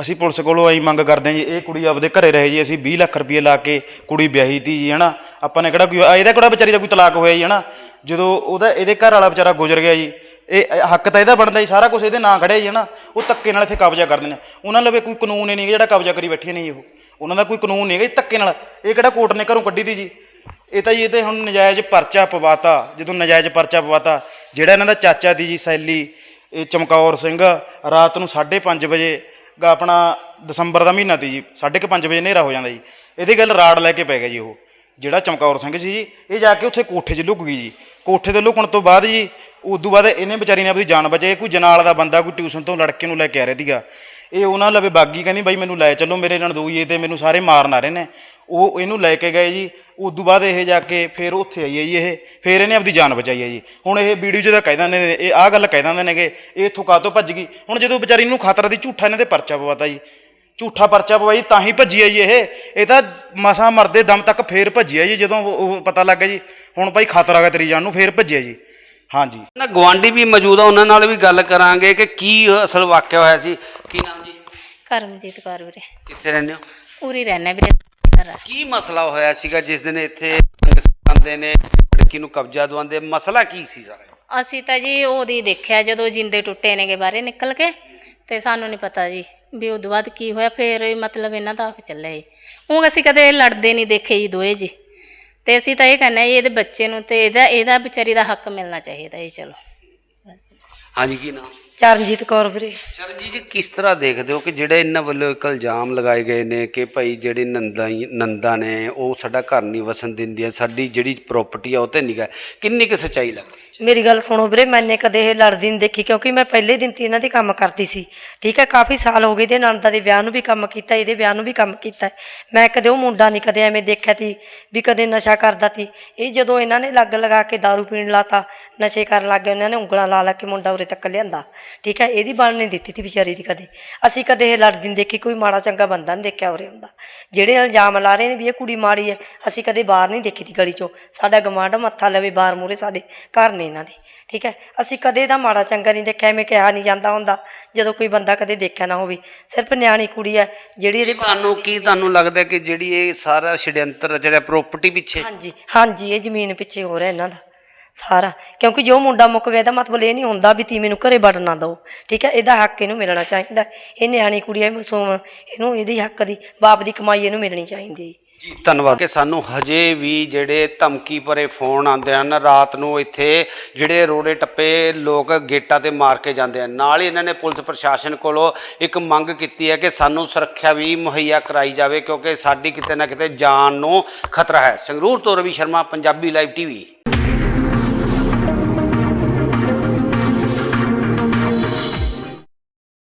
Speaker 4: ਅਸੀਂ ਪੁਲਿਸ ਕੋਲੋਂ ਆਈ ਮੰਗ ਕਰਦੇ ਹਾਂ ਜੀ ਇਹ ਕੁੜੀ ਆਪਦੇ ਘਰੇ ਰਹੇ ਜੀ ਅਸੀਂ 20 ਲੱਖ ਰੁਪਏ ਲਾ ਕੇ ਕੁੜੀ ਵਿਆਹੀ ਤੀ ਜੀ ਹਨਾ। ਆਪਾਂ ਨੇ ਕਿਹੜਾ ਕੋਈ ਆ, ਇਹਦਾ ਕਿਹੜਾ ਵਿਚਾਰੀ ਦਾ ਕੋਈ ਤਲਾਕ ਹੋਇਆ ਜੀ ਹਨਾ। ਜਦੋਂ ਉਹਦਾ ਇਹਦੇ ਘਰ ਵਾਲਾ ਵਿਚਾਰਾ ਗੁਜ਼ਰ ਗਿਆ ਜੀ ਇਹ ਇਹ ਹੱਕ ਤਾਂ ਇਹਦਾ ਬਣਦਾ ਜੀ ਸਾਰਾ ਕੁਝ ਇਹਦੇ ਨਾਂ ਖੜਿਆ ਜੀ ਹਨਾ। ਉਹ ਧੱਕੇ ਨਾਲ ਇੱਥੇ ਕਬਜ਼ਾ ਕਰਦੇ ਨੇ। ਉਹਨਾਂ ਲਵੇ ਕੋਈ ਕਾਨੂੰਨ ਹੀ ਨਹੀਂ ਜਿਹੜਾ ਕਬਜ਼ਾ ਕਰੀ ਬੈਠੇ ਨੇ ਜੀ ਉਹ। ਉਹਨਾਂ ਦਾ ਕੋਈ ਕਾਨੂੰਨ ਨਹੀਂ ਹੈਗਾ ਜੀ ਧੱਕੇ ਨਾਲ। ਇਹ ਕਿਹੜਾ ਕੋਰਟ ਨੇ ਘਰੋਂ ਕੱਢੀ ਤੀ ਜੀ? ਇਹ ਤਾਂ ਜੀ, ਇਹ ਤੇ ਹੁਣ ਨਜਾਇਜ਼ ਪਰਚਾ ਪਵਾਤਾ, ਜਦੋਂ ਨਜਾਇਜ਼ ਪਰਚਾ ਪਵਾਤਾ, ਜਿਹੜਾ ਇਹਨਾਂ ਦਾ ਚਾਚਾ ਦੀ ਜੀ ਸੈਲੀ ਇਹ ਚਮਕੌਰ ਸਿੰਘ, ਰਾਤ ਨੂੰ 5:30 ਵਜੇ, ਗਾ ਆਪਣਾ ਦਸੰਬਰ ਦਾ ਮਹੀਨਾ ਤੀ ਜੀ 5:30 ਵਜੇ ਹਨੇਰਾ ਹੋ ਜਾਂਦਾ ਜੀ। ਇਹਦੀ ਗੱਲ ਰਾੜ ਲੈ ਕੇ ਪੈ ਗਿਆ ਜੀ ਉਹ, ਜਿਹੜਾ ਚਮਕੌਰ ਸਿੰਘ ਸੀ ਜੀ, ਇਹ ਜਾ ਕੇ ਉੱਥੇ ਕੋਠੇ 'ਚ ਲੁਕ ਗਈ ਜੀ। ਕੋਠੇ ਤੇ ਲੁਕਣ ਤੋਂ ਬਾਅਦ ਜੀ, ਉਦੋਂ ਬਾਅਦ ਇਹਨੇ ਵਿਚਾਰੀ ਨੇ ਆਪਣੀ ਜਾਨ ਬਚਾਈ, ਕੋਈ ਜਨਾਲ ਦਾ ਬੰਦਾ, ਕੋਈ ਟਿਊਸ਼ਨ ਤੋਂ ਲੜਕੇ ਨੂੰ ਲੈ ਕੇ ਆ ਰਿਹਾ ਸੀਗਾ। ਇਹ ਉਹਨਾਂ ਲਵੇ ਬਾਗੀ, ਕਹਿੰਦੀ, ਬਾਈ, ਮੈਨੂੰ ਲੈ ਚੱਲੋ, ਮੇਰੇ ਨਾਲ ਦੋਈਏ ਤੇ ਮੈਨੂੰ ਸਾਰੇ ਮਾਰਨ ਆ ਰਹੇ ਨੇ। ਉਹ ਇਹਨੂੰ ਲੈ ਕੇ ਗਏ ਜੀ। ਉਦੋਂ ਬਾਅਦ ਇਹ ਜਾ ਕੇ ਫਿਰ ਉੱਥੇ ਆਈ ਹੈ ਜੀ ਇਹ। ਫਿਰ ਇਹਨੇ ਆਪਣੀ ਜਾਨ ਬਚਾਈ ਹੈ ਜੀ। ਹੁਣ ਇਹ ਵੀਡੀਓ 'ਚ ਤਾਂ ਕਹਿ ਦਿੰਦੇ ਨੇ ਇਹ ਆਹ ਗੱਲ ਕਹਿ ਦਿੰਦੇ ਨੇਗੇ ਇਹ ਇੱਥੋਂ ਕਾਹਤੋਂ ਭੱਜ ਗਈ? ਹੁਣ ਜਦੋਂ ਵਿਚਾਰੀ ਨੂੰ ਖਤਰਾ ਦੀ ਝੂਠਾ ਇਹਨਾਂ ਤੇ ਪਰਚਾ ਪਵਾਤਾ ਜੀ। ਝੂਠਾ ਪਰਚਾ ਪਵਾਈ ਤਾਂ ਹੀ ਭੱਜੀ ਆ ਜੀ ਇਹ। ਇਹ ਤਾਂ ਮਸਾਂ ਮਰਦੇ ਦਮ ਤੱਕ ਫੇਰ ਭੱਜੀ ਆ ਜੀ ਜਦੋਂ ਉਹ ਪਤਾ ਲੱਗਾ ਜੀ। ਹੁਣ ਭਾਈ ਖਤਰਾ ਗਾ ਤੇਰੀ ਜਾਨ ਨੂੰ ਫੇਰ ਭੱਜਿਆ ਜੀ। ਹਾਂਜੀ
Speaker 2: ਨਾ ਗਵਾਂਢੀ ਵੀ ਮੌਜੂਦ ਆ ਉਹਨਾਂ ਨਾਲ ਵੀ ਗੱਲ ਕਰਾਂਗੇ ਕਿ ਕੀ ਅਸਲ ਵਾਕਿਆ ਹੋਇਆ ਸੀ। ਕੀ ਨਾਮ ਜੀ?
Speaker 6: ਕਰਮਜੀਤ ਕੌਰ ਵੀਰੇ।
Speaker 2: ਕਿੱਥੇ ਰਹਿੰਦੇ ਹੋ?
Speaker 6: ਉਰੀ ਰਹਿਣਾ ਵੀਰੇ। ਆ।
Speaker 2: ਕੀ ਮਸਲਾ ਹੋਇਆ ਸੀਗਾ ਜਿਸ ਦਿਨ ਇੱਥੇ ਆਉਂਦੇ ਨੇ ਲੜਕੀ ਨੂੰ ਕਬਜ਼ਾ ਦਵਾਉਂਦੇ? ਮਸਲਾ ਕੀ ਸੀ ਸਾਰਾ
Speaker 6: ਅਸੀਂ ਤਾਂ ਜੀ ਉਹਦੀ ਦੇਖਿਆ ਜਦੋਂ ਜਿੰਦੇ ਟੁੱਟੇ ਨੇਗੇ ਬਾਹਰੇ ਨਿਕਲ ਕੇ ਤੇ ਸਾਨੂੰ ਨਹੀਂ ਪਤਾ ਜੀ ਵੀ ਉਦੋਂ ਬਾਅਦ ਕੀ ਹੋਇਆ ਫੇਰ ਮਤਲਬ ਇਹਨਾਂ ਦਾ ਚੱਲਿਆ ਜੀ। ਉਹ ਅਸੀਂ ਕਦੇ ਲੜਦੇ ਨਹੀਂ ਦੇਖੇ ਜੀ ਦੋਏ ਜੀ। ਤੇ ਅਸੀਂ ਤਾਂ ਇਹ ਕਹਿੰਦੇ ਜੀ ਇਹਦੇ ਬੱਚੇ ਨੂੰ ਤੇ ਇਹਦਾ ਇਹਦਾ ਵਿਚਾਰੀ ਦਾ ਹੱਕ ਮਿਲਣਾ ਚਾਹੀਦਾ ਜੀ ਚਲੋ।
Speaker 2: ਹਾਂਜੀ ਕੀ ਨਾਮ?
Speaker 5: ਚਰਨਜੀਤ ਕੌਰ ਵੀਰੇ।
Speaker 2: ਚਰਨਜੀਤ ਜੀ ਕਿਸ ਤਰ੍ਹਾਂ ਦੇਖਦੇ ਹੋ ਕਿ ਜਿਹੜੇ ਇਹਨਾਂ ਵੱਲੋਂ ਇੱਕ ਇਲਜ਼ਾਮ ਲਗਾਏ ਗਏ ਨੇ ਕਿ ਭਾਈ ਜਿਹੜੇ ਨੰਦਾ ਨੰਦਾ ਨੇ ਉਹ ਸਾਡਾ ਘਰ ਨਹੀਂ ਵਸਣ ਦਿੰਦੀਆਂ ਸਾਡੀ ਜਿਹੜੀ ਪ੍ਰਾਪਰਟੀ ਆ ਉਹ ਤੇ ਨਿਗਾ ਕਿੰਨੀ ਕੁ ਸੱਚਾਈ ਲੱਗਦੀ
Speaker 5: ਮੇਰੀ ਗੱਲ ਸੁਣੋ ਵੀਰੇ ਮੈਨੇ ਕਦੇ ਇਹ ਲੜਦੀ ਨਹੀਂ ਦੇਖੀ ਕਿਉਂਕਿ ਮੈਂ ਪਹਿਲੇ ਦਿਨ ਤੇ ਇਹਨਾਂ ਦੇ ਕੰਮ ਕਰਦੀ ਸੀ। ਠੀਕ ਹੈ ਕਾਫੀ ਸਾਲ ਹੋ ਗਏ ਤੇ ਨਣਦਾ ਦੇ ਵਿਆਹ ਨੂੰ ਵੀ ਕੰਮ ਕੀਤਾ ਇਹਦੇ ਵਿਆਹ ਨੂੰ ਵੀ ਕੰਮ ਕੀਤਾ। ਮੈਂ ਕਦੇ ਉਹ ਮੁੰਡਾ ਨਹੀਂ ਕਦੇ ਐਵੇਂ ਦੇਖਿਆ ਤੀ ਵੀ ਕਦੇ ਨਸ਼ਾ ਕਰਦਾ ਤੀ। ਇਹ ਜਦੋਂ ਇਹਨਾਂ ਨੇ ਲੱਗ ਲਗਾ ਕੇ दारू ਪੀਣ ਲਾਤਾ ਨਸ਼ੇ ਕਰਨ ਲੱਗ ਗਏ ਉਹਨਾਂ ਨੇ ਉਂਗਲਾਂ ਲਾ ਲਾ ਕੇ ਮੁੰਡਾ ਉਰੇ ਤੱਕ ਲਿਆਂਦਾ। ਠੀਕ ਹੈ ਇਹਦੀ ਬਣ ਨਹੀਂ ਦਿੱਤੀ ਤੀ ਵਿਚਾਰੀ ਦੀ ਕਦੇ। ਅਸੀਂ ਕਦੇ ਇਹ ਲੜਦੀ ਨਹੀਂ ਦੇਖੀ ਕੋਈ ਮਾੜਾ ਚੰਗਾ ਬੰਦਾ ਨਹੀਂ ਦੇਖਿਆ ਉਰੇ ਹੁੰਦਾ। ਜਿਹੜੇ ਇਲਜ਼ਾਮ ਲਾ ਰਹੇ ਨੇ ਵੀ ਇਹ ਕੁੜੀ ਮਾੜੀ ਹੈ ਅਸੀਂ ਕਦੇ ਬਾਹਰ ਨਹੀਂ ਦੇਖੀ ਤੀ ਗਲੀ ਚੋਂ। ਸਾਡਾ ਗਮਾਂਡ ਮੱਥਾ ਲਵੇ ਬਾਹਰ ਮੂਰੇ ਸਾਡੇ ਘਰ ਨੇ ਇਹਨਾਂ ਦੇ। ਠੀਕ ਹੈ ਅਸੀਂ ਕਦੇ ਦਾ ਮਾੜਾ ਚੰਗਾ ਨਹੀਂ ਦੇਖਿਆ ਐਵੇਂ ਕਿਹਾ ਨਹੀਂ ਜਾਂਦਾ ਹੁੰਦਾ ਜਦੋਂ ਕੋਈ ਬੰਦਾ ਕਦੇ ਦੇਖਿਆ ਨਾ ਹੋਵੇ। ਸਿਰਫ ਨਿਆਣੀ ਕੁੜੀ ਹੈ ਜਿਹੜੀ ਇਹਦੇ
Speaker 2: ਤੁਹਾਨੂੰ ਕੀ ਤੁਹਾਨੂੰ ਲੱਗਦਾ ਕਿ ਜਿਹੜੀ ਇਹ ਸਾਰਾ ਛੜਯੰਤਰ ਜਿਹੜਾ ਪ੍ਰਾਪਰਟੀ ਪਿੱਛੇ?
Speaker 5: ਹਾਂਜੀ ਹਾਂਜੀ ਇਹ ਜ਼ਮੀਨ ਪਿੱਛੇ ਹੋ ਰਿਹਾ ਇਹਨਾਂ ਦਾ। ਸਾਰਾ। ਕਿਉਂਕਿ ਜੋ ਮੁੰਡਾ ਮੁੱਕ ਗਿਆ ਇਹਦਾ ਮਤਲਬ ਇਹ ਨਹੀਂ ਹੁੰਦਾ ਵੀ ਤੀ ਮੈਨੂੰ ਘਰੇ ਵੜਨ ਨਾ ਦਿਓ। ਠੀਕ ਹੈ? ਇਹਦਾ ਹੱਕ ਇਹਨੂੰ ਮਿਲਣਾ ਚਾਹੀਦਾ। ਇਹ ਨਿਆਣੀ ਕੁੜੀ ਹੈ ਮਾਸੂਮ ਇਹਨੂੰ ਇਹਦੀ ਹੱਕ ਦੀ, ਬਾਪ ਦੀ ਕਮਾਈ ਇਹਨੂੰ ਮਿਲਣੀ ਚਾਹੀਦੀ ਹੈ।
Speaker 2: ਜੀ, ਧੰਨਵਾਦ। ਕਿ ਸਾਨੂੰ ਹਜੇ ਵੀ ਜਿਹੜੇ ਧਮਕੀ ਭਰੇ ਫੋਨ ਆਉਂਦੇ ਹਨ, ਰਾਤ ਨੂੰ ਇੱਥੇ ਜਿਹੜੇ ਰੋੜੇ ਟੱਪੇ ਲੋਕ ਗੇਟਾਂ ਤੇ ਮਾਰ ਕੇ ਜਾਂਦੇ ਹਨ। ਨਾਲ ਹੀ ਇਹਨਾਂ ਨੇ ਪੁਲਿਸ ਪ੍ਰਸ਼ਾਸਨ ਕੋਲੋਂ ਇੱਕ ਮੰਗ ਕੀਤੀ ਹੈ ਕਿ ਸਾਨੂੰ ਸੁਰੱਖਿਆ ਵੀ ਮੁਹੱਈਆ ਕਰਾਈ ਜਾਵੇ, ਕਿਉਂਕਿ ਸਾਡੀ ਕਿਤੇ ਨਾ ਕਿਤੇ ਜਾਨ ਨੂੰ ਖਤਰਾ ਹੈ। ਸੰਗਰੂਰ ਤੋਂ ਰਵੀ ਸ਼ਰਮਾ, ਪੰਜਾਬੀ ਲਾਈਵ ਟੀਵੀ